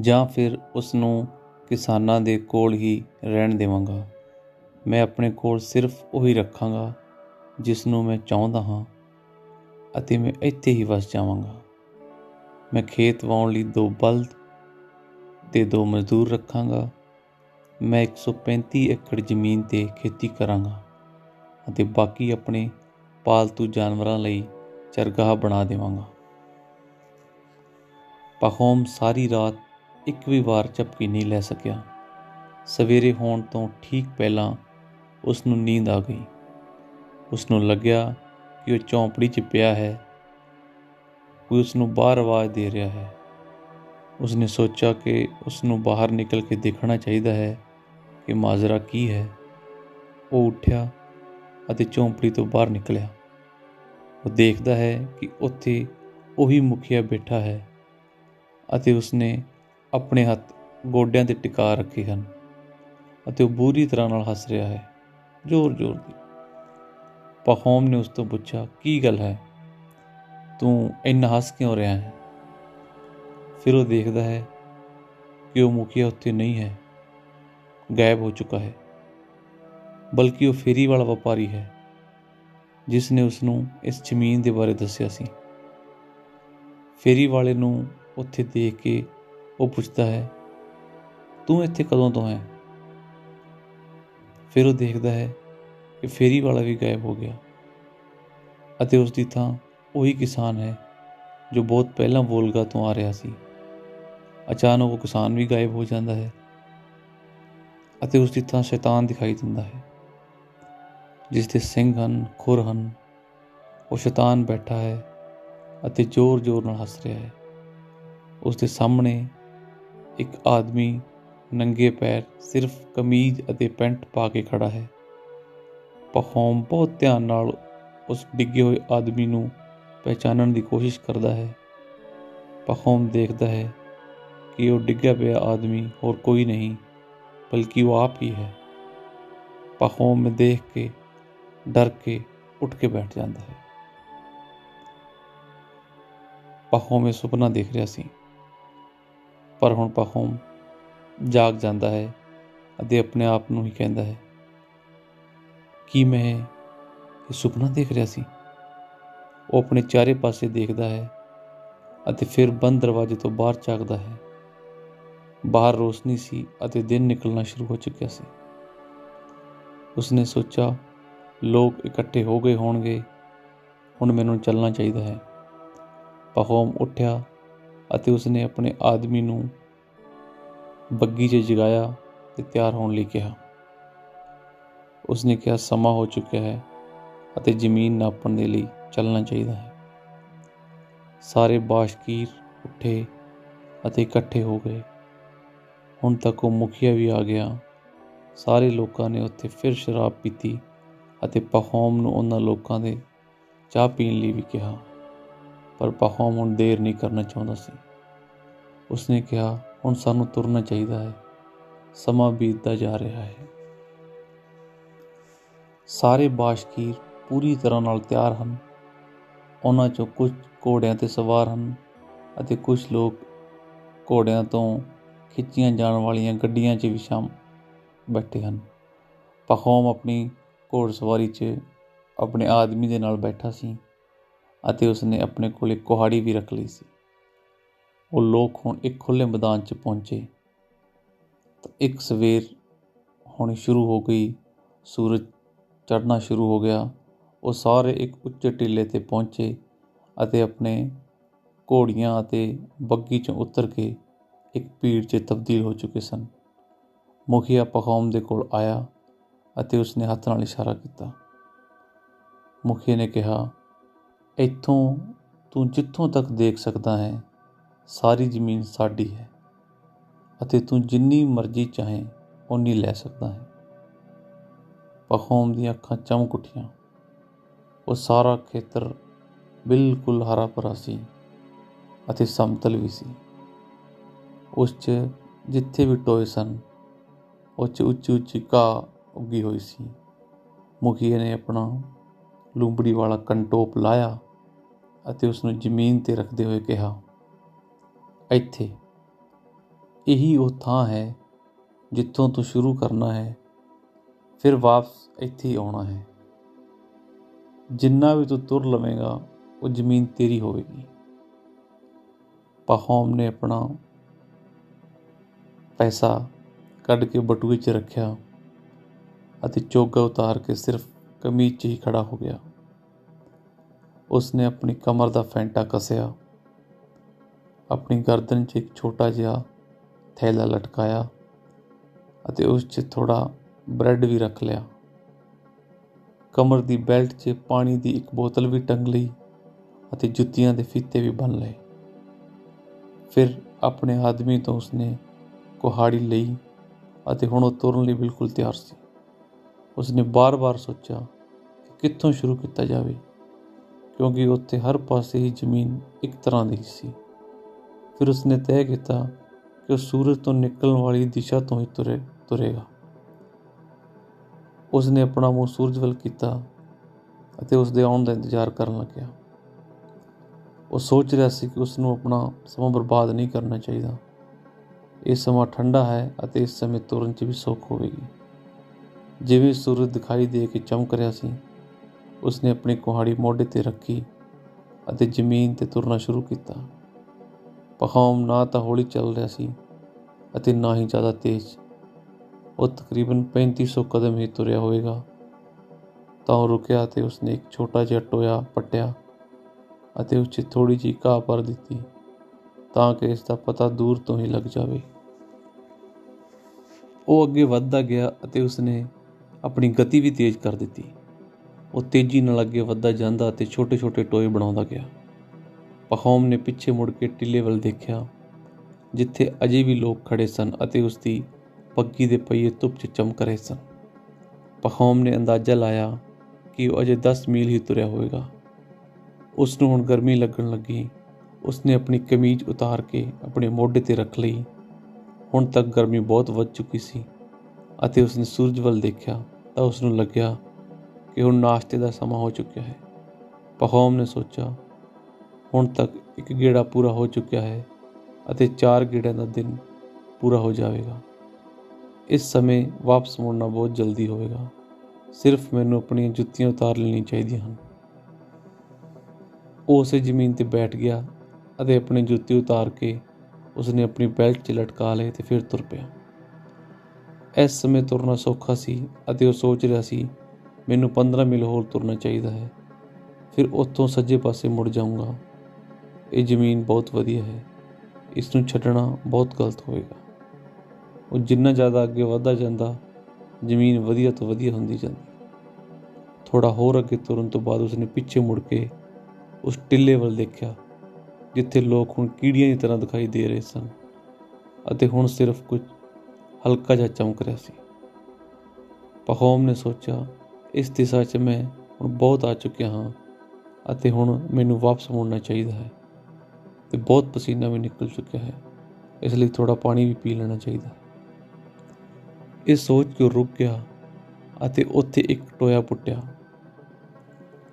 ਜਾਂ ਫਿਰ ਉਸ ਨੂੰ ਕਿਸਾਨਾਂ ਦੇ ਕੋਲ ਹੀ ਰਹਿਣ ਦੇਵਾਂਗਾ। ਮੈਂ ਆਪਣੇ ਕੋਲ ਸਿਰਫ ਉਹੀ ਰੱਖਾਂਗਾ ਜਿਸ ਨੂੰ ਮੈਂ ਚਾਹੁੰਦਾ ਹਾਂ ਅਤੇ ਮੈਂ ਇੱਥੇ ਹੀ ਵਸ ਜਾਵਾਂਗਾ। ਮੈਂ ਖੇਤ ਵਾਉਣ ਲਈ ਦੋ ਬਲਦ ਤੇ ਦੋ ਮਜ਼ਦੂਰ ਰੱਖਾਂਗਾ। ਮੈਂ 135 ਏਕੜ ਜ਼ਮੀਨ ਤੇ ਖੇਤੀ ਕਰਾਂਗਾ ਅਤੇ ਬਾਕੀ ਆਪਣੇ ਪਾਲਤੂ ਜਾਨਵਰਾਂ ਲਈ ਚਰਗਾਹ ਬਣਾ ਦੇਵਾਂਗਾ। ਪਖੋਮ ਸਾਰੀ ਰਾਤ ਇੱਕ ਵੀ ਵਾਰ ਝਪਕੀ ਨਹੀਂ ਲੈ ਸਕਿਆ। ਸਵੇਰੇ ਹੋਣ ਤੋਂ ਠੀਕ ਪਹਿਲਾਂ ਉਸ ਨੂੰ ਨੀਂਦ ਆ ਗਈ। ਉਸ ਨੂੰ ਲੱਗਿਆ ਕਿ ਉਹ ਚੌਂਪੜੀ 'ਚ ਪਿਆ ਹੈ, ਕੋਈ ਉਸ ਨੂੰ ਬਾਹਰ ਆਵਾਜ਼ ਦੇ ਰਿਹਾ ਹੈ। ਉਸ ਨੇ ਸੋਚਿਆ ਕਿ ਉਸ ਨੂੰ ਬਾਹਰ ਨਿਕਲ ਕੇ ਦੇਖਣਾ ਚਾਹੀਦਾ ਹੈ ਕਿ ਮਾਜ਼ਰਾ ਕੀ ਹੈ। ਉਹ ਉੱਠਿਆ ਅਤੇ ਚੌਂਪੜੀ ਤੋਂ ਬਾਹਰ ਨਿਕਲਿਆ। ਉਹ ਦੇਖਦਾ ਹੈ ਕਿ ਉੱਥੇ ਉਹੀ ਮੁਖੀਆ ਬੈਠਾ ਹੈ ਅਤੇ ਉਸਨੇ ਆਪਣੇ ਹੱਥ ਗੋਡਿਆਂ ਤੇ ਟਿਕਾ ਰੱਖੇ ਹਨ ਅਤੇ ਉਹ ਬੁਰੀ ਤਰ੍ਹਾਂ ਨਾਲ ਹੱਸ ਰਿਹਾ ਹੈ ਜ਼ੋਰ-ਜ਼ੋਰ ਦੀ। ਪਖੋਮ ਨੇ ਉਸ ਤੋਂ ਪੁੱਛਿਆ, ਕੀ ਗੱਲ ਹੈ? ਤੂੰ ਇੰਨਾ ਹੱਸ ਕਿਉਂ ਰਿਹਾ ਹੈ? ਫਿਰ ਉਹ ਦੇਖਦਾ ਹੈ ਕਿ ਉਹ ਮੁਖੀਆ ਉੱਥੇ ਨਹੀਂ ਹੈ, ਗਾਇਬ ਹੋ ਚੁੱਕਾ ਹੈ, ਬਲਕਿ ਉਹ ਫੇਰੀ ਵਾਲਾ ਵਪਾਰੀ ਹੈ, ਜਿਸ ਨੇ ਉਸ ਨੂੰ ਇਸ ਜ਼ਮੀਨ ਦੇ ਬਾਰੇ ਦੱਸਿਆ ਸੀ। ਫੇਰੀ ਵਾਲੇ ਨੂੰ ਉੱਥੇ ਦੇਖ ਕੇ ਉਹ ਪੁੱਛਦਾ ਹੈ, ਤੂੰ ਇੱਥੇ ਕਦੋਂ ਤੋਂ ਹੈ? ਫਿਰ ਉਹ ਦੇਖਦਾ ਹੈ ਕਿ ਫੇਰੀ ਵਾਲਾ ਵੀ ਗਾਇਬ ਹੋ ਗਿਆ ਅਤੇ ਉਸ ਦੀ ਥਾਂ ਉਹੀ ਕਿਸਾਨ ਹੈ ਜੋ ਬਹੁਤ ਪਹਿਲਾਂ ਵੋਲਗਾ ਤੋਂ ਆ ਰਿਹਾ ਸੀ। ਅਚਾਨਕ ਉਹ ਕਿਸਾਨ ਵੀ ਗਾਇਬ ਹੋ ਜਾਂਦਾ ਹੈ ਅਤੇ ਉਸ ਦੀ ਥਾਂ ਸ਼ੈਤਾਨ ਦਿਖਾਈ ਦਿੰਦਾ ਹੈ, ਜਿਸ ਦੇ ਸਿੰਘ ਹਨ, ਖੁਰ ਹਨ, ਉਹ ਸ਼ੈਤਾਨ ਬੈਠਾ ਹੈ ਅਤੇ ਜ਼ੋਰ-ਜ਼ੋਰ ਨਾਲ ਹੱਸ ਰਿਹਾ ਹੈ। ਉਸ ਦੇ ਸਾਹਮਣੇ ਇੱਕ ਆਦਮੀ ਨੰਗੇ ਪੈਰ ਸਿਰਫ ਕਮੀਜ਼ ਅਤੇ ਪੈਂਟ ਪਾ ਕੇ ਖੜਾ ਹੈ। ਪਖੋਮ ਬਹੁਤ ਧਿਆਨ ਨਾਲ ਉਸ ਡਿੱਗੇ ਹੋਏ ਆਦਮੀ ਨੂੰ ਪਹਿਚਾਨਣ ਦੀ ਕੋਸ਼ਿਸ਼ ਕਰਦਾ ਹੈ। ਪਖੋਮ ਦੇਖਦਾ ਹੈ ਕਿ ਉਹ ਡਿੱਗਿਆ ਪਿਆ ਆਦਮੀ ਹੋਰ ਕੋਈ ਨਹੀਂ, ਬਲਕਿ ਉਹ ਆਪ ਹੀ ਹੈ। ਪਖੋਮ ਨੂੰ ਦੇਖ ਕੇ ਡਰ ਕੇ ਉੱਠ ਕੇ ਬੈਠ ਜਾਂਦਾ ਹੈ। ਪਖੋਮ ਇਹ ਸੁਪਨਾ ਦੇਖ ਰਿਹਾ ਸੀ। ਪਰ ਹੁਣ ਪਖੋਮ ਜਾਗ ਜਾਂਦਾ ਹੈ ਅਤੇ ਆਪਣੇ ਆਪ ਨੂੰ ਹੀ ਕਹਿੰਦਾ ਹੈ, ਕੀ ਮੈਂ ਇਹ ਸੁਪਨਾ ਦੇਖ ਰਿਹਾ ਸੀ? ਉਹ ਆਪਣੇ ਚਾਰੇ ਪਾਸੇ ਦੇਖਦਾ ਹੈ ਅਤੇ ਫਿਰ ਬੰਦ ਦਰਵਾਜ਼ੇ ਤੋਂ ਬਾਹਰ ਝਾਕਦਾ ਹੈ। ਬਾਹਰ ਰੋਸ਼ਨੀ ਸੀ ਅਤੇ ਦਿਨ ਨਿਕਲਣਾ ਸ਼ੁਰੂ ਹੋ ਚੁੱਕਿਆ ਸੀ। ਉਸਨੇ ਸੋਚਿਆ, ਲੋਕ ਇਕੱਠੇ ਹੋ ਗਏ ਹੋਣਗੇ। ਹੁਣ ਮੈਨੂੰ ਚੱਲਣਾ ਚਾਹੀਦਾ ਹੈ। ਪਖੋਮ ਉੱਠਿਆ ਅਤੇ ਉਸਨੇ ਆਪਣੇ ਆਦਮੀ ਨੂੰ ਬੱਗੀ 'ਚ ਜਗਾਇਆ ਤੇ ਤਿਆਰ ਹੋਣ ਲਈ ਕਿਹਾ। ਉਸਨੇ ਕਿਹਾ, ਸਮਾਂ ਹੋ ਚੁੱਕਿਆ ਹੈ ਅਤੇ ਜ਼ਮੀਨ ਨਾਪਣ ਦੇ ਲਈ ਚੱਲਣਾ ਚਾਹੀਦਾ ਹੈ। ਸਾਰੇ ਬਾਸ਼ਕੀਰ ਉੱਠੇ ਅਤੇ ਇਕੱਠੇ ਹੋ ਗਏ। ਹੁਣ ਤੱਕ ਉਹ ਮੁਖੀਆ ਵੀ ਆ ਗਿਆ। ਸਾਰੇ ਲੋਕਾਂ ਨੇ ਉੱਥੇ ਫਿਰ ਸ਼ਰਾਬ ਪੀਤੀ ਅਤੇ ਪਖੌਮ ਨੂੰ ਉਹਨਾਂ ਲੋਕਾਂ ਦੇ ਚਾਹ ਪੀਣ ਲਈ ਵੀ ਕਿਹਾ। ਪਰ ਪਖੌਮ ਹੁਣ ਦੇਰ ਨਹੀਂ ਕਰਨਾ ਚਾਹੁੰਦਾ ਸੀ। ਉਸਨੇ ਕਿਹਾ, ਹੁਣ ਸਾਨੂੰ ਤੁਰਨਾ ਚਾਹੀਦਾ ਹੈ। ਸਮਾਂ ਬੀਤਦਾ ਜਾ ਰਿਹਾ ਹੈ। ਸਾਰੇ ਬਾਸ਼ਕੀਰ ਪੂਰੀ ਤਰ੍ਹਾਂ ਨਾਲ ਤਿਆਰ ਹਨ। ਉਹਨਾਂ ਚੋਂ ਕੁਝ ਘੋੜਿਆਂ ਤੇ ਸਵਾਰ ਹਨ ਅਤੇ ਕੁਝ ਲੋਕ ਘੋੜਿਆਂ ਤੋਂ ਖਿੱਚੀਆਂ ਜਾਣ ਵਾਲੀਆਂ ਗੱਡੀਆਂ 'ਚ ਵੀ ਸ਼ਾਮ, ਬੈਠੇ ਹਨ। ਪਖੌਮ ਆਪਣੀ ਘੋੜਸਵਾਰੀ 'ਚ ਆਪਣੇ ਆਦਮੀ ਦੇ ਨਾਲ ਬੈਠਾ ਸੀ ਅਤੇ ਉਸਨੇ ਆਪਣੇ ਕੋਲ ਇੱਕ ਕੁਹਾੜੀ ਵੀ ਰੱਖ ਲਈ ਸੀ। ਉਹ ਲੋਕ ਹੁਣ ਇੱਕ ਖੁੱਲ੍ਹੇ ਮੈਦਾਨ 'ਚ ਪਹੁੰਚੇ। ਤਾਂ ਇੱਕ ਸਵੇਰ ਹੋਣੀ ਸ਼ੁਰੂ ਹੋ ਗਈ, ਸੂਰਜ ਚੜ੍ਹਨਾ ਸ਼ੁਰੂ ਹੋ ਗਿਆ। ਉਹ ਸਾਰੇ ਇੱਕ ਉੱਚੇ ਟਿੱਲੇ ਤੇ ਪਹੁੰਚੇ ਅਤੇ ਆਪਣੇ ਘੋੜੀਆਂ ਅਤੇ ਬੱਗੀ 'ਚੋਂ ਉਤਰ ਕੇ ਇੱਕ ਭੀੜ 'ਚ ਤਬਦੀਲ ਹੋ ਚੁੱਕੇ ਸਨ। ਮੁਖੀਆ ਪਖੌਮ ਦੇ ਕੋਲ ਆਇਆ ਅਤੇ ਉਸਨੇ ਹੱਥ ਨਾਲ ਇਸ਼ਾਰਾ ਕੀਤਾ। ਮੁਖੀਆ ਨੇ ਕਿਹਾ, ਇੱਥੋਂ ਤੂੰ ਜਿੱਥੋਂ ਤੱਕ ਦੇਖ ਸਕਦਾ ਹੈ ਸਾਰੀ ਜ਼ਮੀਨ ਸਾਡੀ ਹੈ ਅਤੇ ਤੂੰ ਜਿੰਨੀ ਮਰਜ਼ੀ ਚਾਹੇ ਉਨੀ ਲੈ ਸਕਦਾ ਹੈ। ਪਖੌਮ ਦੀਆਂ ਅੱਖਾਂ ਚਮਕ ਉੱਠੀਆਂ। ਉਹ ਸਾਰਾ ਖੇਤਰ ਬਿਲਕੁਲ ਹਰਾ ਭਰਾ ਸੀ ਅਤੇ ਸਮਤਲ ਵੀ ਸੀ। ਉਸ 'ਚ ਜਿੱਥੇ ਵੀ ਟੋਏ ਸਨ, ਉਹ 'ਚ ਉੱਚੀ ਉੱਚੀ ਘਾਹ ਉੱਗੀ ਹੋਈ ਸੀ। ਮੁਖੀਏ ਨੇ ਆਪਣਾ ਲੂੰਬੜੀ ਵਾਲਾ ਕੰਟੋਪ ਲਾਇਆ ਅਤੇ ਉਸ ਨੂੰ ਜ਼ਮੀਨ ਤੇ ਰੱਖਦੇ ਹੋਏ ਕਿਹਾ ਇੱਥੇ। ਇਹੀ ਉਹ ਥਾਂ ਹੈ ਜਿੱਥੋਂ ਤੂੰ ਸ਼ੁਰੂ ਕਰਨਾ ਹੈ, ਫਿਰ ਵਾਪਸ ਇੱਥੇ ਹੀ ਆਉਣਾ ਹੈ। ਜਿੰਨਾ ਵੀ ਤੂੰ ਤੁਰ ਲਵੇਂਗਾ, ਉਹ ਜ਼ਮੀਨ ਤੇਰੀ ਹੋਵੇਗੀ। ਪਹੌਮ ਨੇ ਆਪਣਾ ਪੈਸਾ ਕੱਢ ਕੇ ਬਟੂਏ 'ਚ ਰੱਖਿਆ ਅਤੇ ਚੋਗਾ ਉਤਾਰ ਕੇ ਸਿਰਫ ਕਮੀਜ਼ 'ਚ ਹੀ ਖੜਾ ਹੋ ਗਿਆ। ਉਸਨੇ ਆਪਣੀ ਕਮਰ ਦਾ ਫੈਂਟਾ ਕਸਿਆ। ਆਪਣੀ ਗਰਦਨ 'ਚ ਇੱਕ ਛੋਟਾ ਜਿਹਾ ਥੈਲਾ ਲਟਕਾਇਆ ਅਤੇ ਉਸ 'ਚ ਥੋੜਾ ਬ੍ਰੈਡ ਵੀ ਰੱਖ ਲਿਆ। ਕਮਰ ਦੀ ਬੈਲਟ 'ਚ ਪਾਣੀ ਦੀ ਇੱਕ ਬੋਤਲ ਵੀ ਟੰਗ ਲਈ ਅਤੇ ਜੁੱਤੀਆਂ ਦੇ ਫੀਤੇ ਵੀ ਬੰਨ ਲਏ। ਫਿਰ ਆਪਣੇ ਆਦਮੀ ਤੋਂ ਉਸਨੇ ਕੁਹਾੜੀ ਲਈ ਅਤੇ ਹੁਣ ਉਹ ਤੁਰਨ ਲਈ ਬਿਲਕੁਲ ਤਿਆਰ ਸੀ। ਉਸਨੇ ਬਾਰ-ਬਾਰ ਸੋਚਿਆ ਕਿ ਕਿੱਥੋਂ ਸ਼ੁਰੂ ਕੀਤਾ ਜਾਵੇ, ਕਿਉਂਕਿ ਉੱਥੇ ਹਰ ਪਾਸੇ ਹੀ ਜ਼ਮੀਨ ਇੱਕ ਤਰ੍ਹਾਂ ਦੀ ਸੀ। ਫਿਰ ਉਸਨੇ ਤੈਅ ਕੀਤਾ ਕਿ ਉਹ ਸੂਰਜ ਤੋਂ ਨਿਕਲਣ ਵਾਲੀ ਦਿਸ਼ਾ ਤੋਂ ਹੀ ਤੁਰੇ, ਤੁਰੇਗਾ। ਉਸਨੇ ਆਪਣਾ ਮੂੰਹ ਸੂਰਜ ਵੱਲ ਕੀਤਾ ਅਤੇ ਉਸ ਦੇ ਆਉਣ ਦਾ ਇੰਤਜ਼ਾਰ ਕਰਨ ਲੱਗਿਆ। ਉਹ ਸੋਚ ਰਿਹਾ ਸੀ ਕਿ ਉਸ ਨੂੰ ਆਪਣਾ ਸਮਾਂ ਬਰਬਾਦ ਨਹੀਂ ਕਰਨਾ ਚਾਹੀਦਾ। ਇਹ ਸਮਾਂ ਠੰਡਾ ਹੈ ਅਤੇ ਇਸ ਸਮੇਂ ਤੁਰਨ 'ਚ ਵੀ ਸੁੱਖ ਹੋਵੇਗੀ। ਜਿਵੇਂ ਸੂਰਜ ਦਿਖਾਈ ਦੇ ਕੇ ਚਮਕ ਰਿਹਾ ਸੀ, ਉਸਨੇ ਆਪਣੀ ਕੁਹਾੜੀ ਮੋਢੇ ਤੇ ਰੱਖੀ ਅਤੇ ਜ਼ਮੀਨ ਤੇ ਤੁਰਨਾ ਸ਼ੁਰੂ ਕੀਤਾ। ਪਖੌਮ ਨਾ ਤਾਂ ਹੌਲੀ ਚੱਲ ਰਿਹਾ ਸੀ ਅਤੇ ਨਾ ਹੀ ਜ਼ਿਆਦਾ ਤੇਜ਼। ਉਹ ਤਕਰੀਬਨ 3500 ਕਦਮ ਹੀ ਤੁਰਿਆ ਹੋਵੇਗਾ। ਤਾਂ ਉਹ ਰੁਕਿਆ ਤੇ ਉਸਨੇ ਇੱਕ ਛੋਟਾ ਜਿਹਾ ਟੋਇਆ ਪੱਟਿਆ ਅਤੇ ਉਸ 'ਚ ਥੋੜੀ ਜਿਹੀ ਘਾਹ ਭਰ ਦਿੱਤੀ ਤਾਂ ਕਿ ਇਸ ਦਾ ਪਤਾ ਦੂਰ ਤੋਂ ਹੀ ਲੱਗ ਜਾਵੇ। ਉਹ ਅੱਗੇ ਵੱਧਦਾ ਗਿਆ ਅਤੇ ਉਸਨੇ ਆਪਣੀ ਗਤੀ ਵੀ ਤੇਜ਼ ਕਰ ਦਿੱਤੀ। ਉਹ ਤੇਜ਼ੀ ਨਾਲ ਅੱਗੇ ਵੱਧਦਾ ਜਾਂਦਾ ਅਤੇ ਛੋਟੇ-ਛੋਟੇ ਟੋਏ ਬਣਾਉਂਦਾ ਗਿਆ। ਪਖੌਮ ਨੇ ਪਿੱਛੇ ਮੁੜ ਕੇ ਟਿੱਲੇ ਵੱਲ ਦੇਖਿਆ, ਜਿੱਥੇ ਅਜੇ ਵੀ ਲੋਕ ਖੜੇ ਸਨ ਅਤੇ ਉਸ ਦੀ ਪੱਗੀ ਦੇ ਪਹੀਏ ਧੁੱਪ 'ਚ ਚਮਕ ਰਹੇ ਸਨ। ਪਖੌਮ ਨੇ ਅੰਦਾਜ਼ਾ ਲਾਇਆ ਕਿ ਉਹ ਅਜੇ 10 ਮੀਲ ਹੀ ਤੁਰਿਆ ਹੋਵੇਗਾ। ਉਸ ਨੂੰ ਹੁਣ ਗਰਮੀ ਲੱਗਣ ਲੱਗੀ। ਉਸਨੇ ਆਪਣੀ ਕਮੀਜ਼ ਉਤਾਰ ਕੇ ਆਪਣੇ ਮੋਢੇ ਤੇ ਰੱਖ ਲਈ। ਹੁਣ ਤੱਕ ਗਰਮੀ ਬਹੁਤ ਵੱਧ ਚੁੱਕੀ ਸੀ ਅਤੇ ਉਸਨੇ ਸੂਰਜ ਵੱਲ ਦੇਖਿਆ ਤਾਂ ਉਸ ਨੂੰ ਲੱਗਿਆ ਕਿ ਹੁਣ ਨਾਸ਼ਤੇ ਦਾ ਸਮਾਂ ਹੋ ਚੁੱਕਿਆ ਹੈ। ਪਖੌਮ ਨੇ ਸੋਚਿਆ ਹੁਣ ਤੱਕ ਇੱਕ ਗੇੜਾ ਪੂਰਾ ਹੋ ਚੁੱਕਿਆ ਹੈ ਅਤੇ ਚਾਰ ਗੇੜਿਆਂ ਦਾ ਦਿਨ ਪੂਰਾ ਹੋ ਜਾਵੇਗਾ। ਇਸ ਸਮੇਂ ਵਾਪਸ ਮੁੜਨਾ ਬਹੁਤ ਜਲਦੀ ਹੋਵੇਗਾ। ਸਿਰਫ ਮੈਨੂੰ ਆਪਣੀਆਂ ਜੁੱਤੀਆਂ ਉਤਾਰ ਲੈਣੀਆਂ ਚਾਹੀਦੀਆਂ ਹਨ। ਉਹ ਉਸੇ ਜ਼ਮੀਨ ਤੇ ਬੈਠ ਗਿਆ ਅਤੇ ਆਪਣੀ ਜੁੱਤੀ ਉਤਾਰ ਕੇ ਉਸਨੇ ਆਪਣੀ ਬੈਲਟ 'ਚ ਲਟਕਾ ਲਏ ਤੇ ਫਿਰ ਤੁਰ ਪਿਆ। ਇਸ ਸਮੇਂ ਤੁਰਨਾ ਸੌਖਾ ਸੀ ਅਤੇ ਉਹ ਸੋਚ ਰਿਹਾ ਸੀ, ਮੈਨੂੰ 15 ਮੀਲ ਹੋਰ ਤੁਰਨਾ ਚਾਹੀਦਾ ਹੈ। ਫਿਰ ਉੱਥੋਂ ਸੱਜੇ ਪਾਸੇ ਮੁੜ ਜਾਊਂਗਾ। ਇਹ ਜ਼ਮੀਨ ਬਹੁਤ ਵਧੀਆ ਹੈ। ਇਸ ਨੂੰ ਛੱਡਣਾ ਬਹੁਤ ਗਲਤ ਹੋਵੇਗਾ। ਉਹ ਜਿੰਨਾ ਜ਼ਿਆਦਾ ਅੱਗੇ ਵਧਦਾ ਜਾਂਦਾ, ਜ਼ਮੀਨ ਵਧੀਆ ਤੋਂ ਵਧੀਆ ਹੁੰਦੀ ਜਾਂਦੀ ਥੋੜਾ ਹੋਰ ਅੱਗੇ ਤੁਰਨ ਤੋਂ ਬਾਅਦ ਉਸਨੇ ਪਿੱਛੇ ਮੁੜ ਕੇ ਉਸ ਟਿੱਲੇ ਵੱਲ ਦੇਖਿਆ, ਜਿੱਥੇ ਲੋਕ ਹੁਣ ਕੀੜੀਆਂ ਦੀ ਤਰ੍ਹਾਂ ਦਿਖਾਈ ਦੇ ਰਹੇ ਸਨ ਅਤੇ ਹੁਣ ਸਿਰਫ ਕੁਝ ਹਲਕਾ ਜਿਹਾ ਚਮਕ ਰਿਹਾ ਸੀ। ਪਖੌਮ ਨੇ ਸੋਚਿਆ, ਇਸ ਦਿਸ਼ਾ 'ਚ ਮੈਂ ਹੁਣ ਬਹੁਤ ਆ ਚੁੱਕਿਆ ਹਾਂ ਅਤੇ ਹੁਣ ਮੈਨੂੰ ਵਾਪਸ ਮੁੜਨਾ ਚਾਹੀਦਾ ਹੈ। ਤੇ ਬਹੁਤ ਪਸੀਨਾ ਵੀ ਨਿਕਲ ਚੁੱਕਿਆ ਹੈ। ਇਸ ਲਈ ਥੋੜਾ ਪਾਣੀ ਵੀ ਪੀ ਲੈਣਾ ਚਾਹੀਦਾ। ਇਹ ਸੋਚ ਕੇ ਰੁਕ ਗਿਆ ਅਤੇ ਉੱਥੇ ਇੱਕ ਟੋਇਆ ਪੁੱਟਿਆ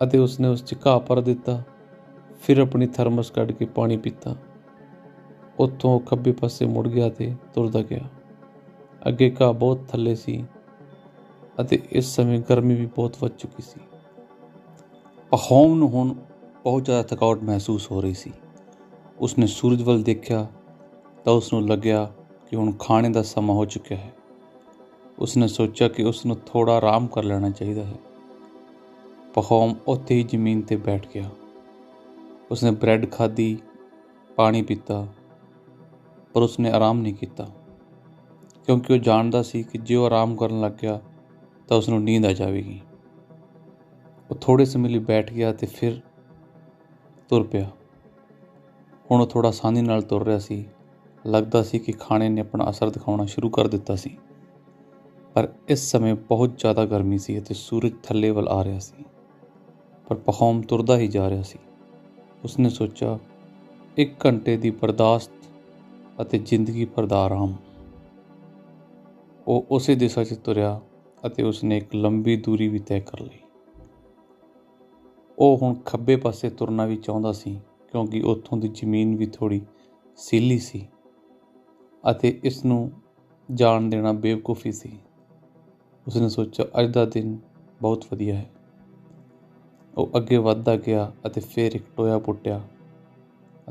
ਅਤੇ ਉਸਨੇ ਉਸ 'ਚ ਘਾਹ ਭਰ ਦਿੱਤਾ, ਫਿਰ ਆਪਣੀ ਥਰਮਸ ਕੱਢ ਕੇ ਪਾਣੀ ਪੀਤਾ। ਉੱਥੋਂ ਖੱਬੇ ਪਾਸੇ ਮੁੜ ਗਿਆ ਤੇ ਤੁਰਦਾ ਗਿਆ। ਅੱਗੇ ਘਾਹ ਬਹੁਤ ਥੱਲੇ ਸੀ ਅਤੇ ਇਸ ਸਮੇਂ ਗਰਮੀ ਵੀ ਬਹੁਤ ਵੱਧ ਚੁੱਕੀ ਸੀ। ਪਖੌਮ ਨੂੰ ਹੁਣ ਬਹੁਤ ਜ਼ਿਆਦਾ ਥਕਾਵਟ ਮਹਿਸੂਸ ਹੋ ਰਹੀ ਸੀ। ਉਸਨੇ ਸੂਰਜ ਵੱਲ ਦੇਖਿਆ ਤਾਂ ਉਸ ਨੂੰ ਲੱਗਿਆ ਕਿ ਹੁਣ ਖਾਣੇ ਦਾ ਸਮਾਂ ਹੋ ਚੁੱਕਿਆ ਹੈ। ਉਸਨੇ ਸੋਚਿਆ ਕਿ ਉਸ ਨੂੰ ਥੋੜਾ ਆਰਾਮ ਕਰ ਲੈਣਾ ਚਾਹੀਦਾ ਹੈ। ਪਖੌਮ ਉੱਥੇ ਹੀ ਜ਼ਮੀਨ ਤੇ ਬੈਠ ਗਿਆ। ਉਸਨੇ ਬ੍ਰੈਡ ਖਾਧੀ, ਪਾਣੀ ਪੀਤਾ, ਪਰ ਉਸਨੇ ਆਰਾਮ ਨਹੀਂ ਕੀਤਾ। ਕਿਉਂਕਿ ਉਹ ਜਾਣਦਾ ਸੀ ਕਿ ਜੇ ਉਹ ਆਰਾਮ ਕਰਨ ਲੱਗ ਗਿਆ ਤਾਂ ਉਸ ਨੂੰ ਨੀਂਦ ਆ ਜਾਵੇਗੀ। ਉਹ ਥੋੜੇ ਸਮੇਂ ਲਈ ਬੈਠ ਗਿਆ ਤੇ ਫਿਰ ਤੁਰ ਪਿਆ। ਹੁਣ ਉਹ ਥੋੜਾ ਆਸਾਨੀ ਨਾਲ ਤੁਰ ਰਿਹਾ ਸੀ। ਲੱਗਦਾ ਸੀ ਕਿ ਖਾਣੇ ਨੇ ਆਪਣਾ ਅਸਰ ਦਿਖਾਉਣਾ ਸ਼ੁਰੂ ਕਰ ਦਿੱਤਾ ਸੀ। ਪਰ ਇਸ ਸਮੇਂ ਬਹੁਤ ਜ਼ਿਆਦਾ ਗਰਮੀ ਸੀ ਅਤੇ ਸੂਰਜ ਥੱਲੇ ਵੱਲ ਆ ਰਿਹਾ ਸੀ। ਪਰ ਪਖੌਮ ਤੁਰਦਾ ਹੀ ਜਾ ਰਿਹਾ ਸੀ। ਉਸਨੇ ਸੋਚਿਆ, ਇੱਕ ਘੰਟੇ ਦੀ ਬਰਦਾਸ਼ਤ ਅਤੇ ਜ਼ਿੰਦਗੀ ਭਰ ਦਾ ਆਰਾਮ। ਉਹ ਉਸੇ ਦਿਸ਼ਾ 'ਚ ਤੁਰਿਆ ਅਤੇ ਉਸਨੇ ਇੱਕ ਲੰਬੀ ਦੂਰੀ ਵੀ ਤੈਅ ਕਰ ਲਈ। ਉਹ ਹੁਣ ਖੱਬੇ ਪਾਸੇ ਤੁਰਨਾ ਵੀ ਚਾਹੁੰਦਾ ਸੀ। ਕਿਉਂਕਿ ਉੱਥੋਂ ਦੀ ਜ਼ਮੀਨ ਵੀ ਥੋੜੀ ਸੀਲੀ ਸੀ ਅਤੇ ਇਸ ਨੂੰ ਜਾਣ ਦੇਣਾ ਬੇਵਕੂਫੀ ਸੀ। ਉਸਨੇ ਸੋਚਿਆ, ਅੱਜ ਦਾ ਦਿਨ ਬਹੁਤ ਵਧੀਆ ਹੈ। ਉਹ ਅੱਗੇ ਵੱਧਦਾ ਗਿਆ ਅਤੇ ਫਿਰ ਇੱਕ ਟੋਇਆ ਪੁੱਟਿਆ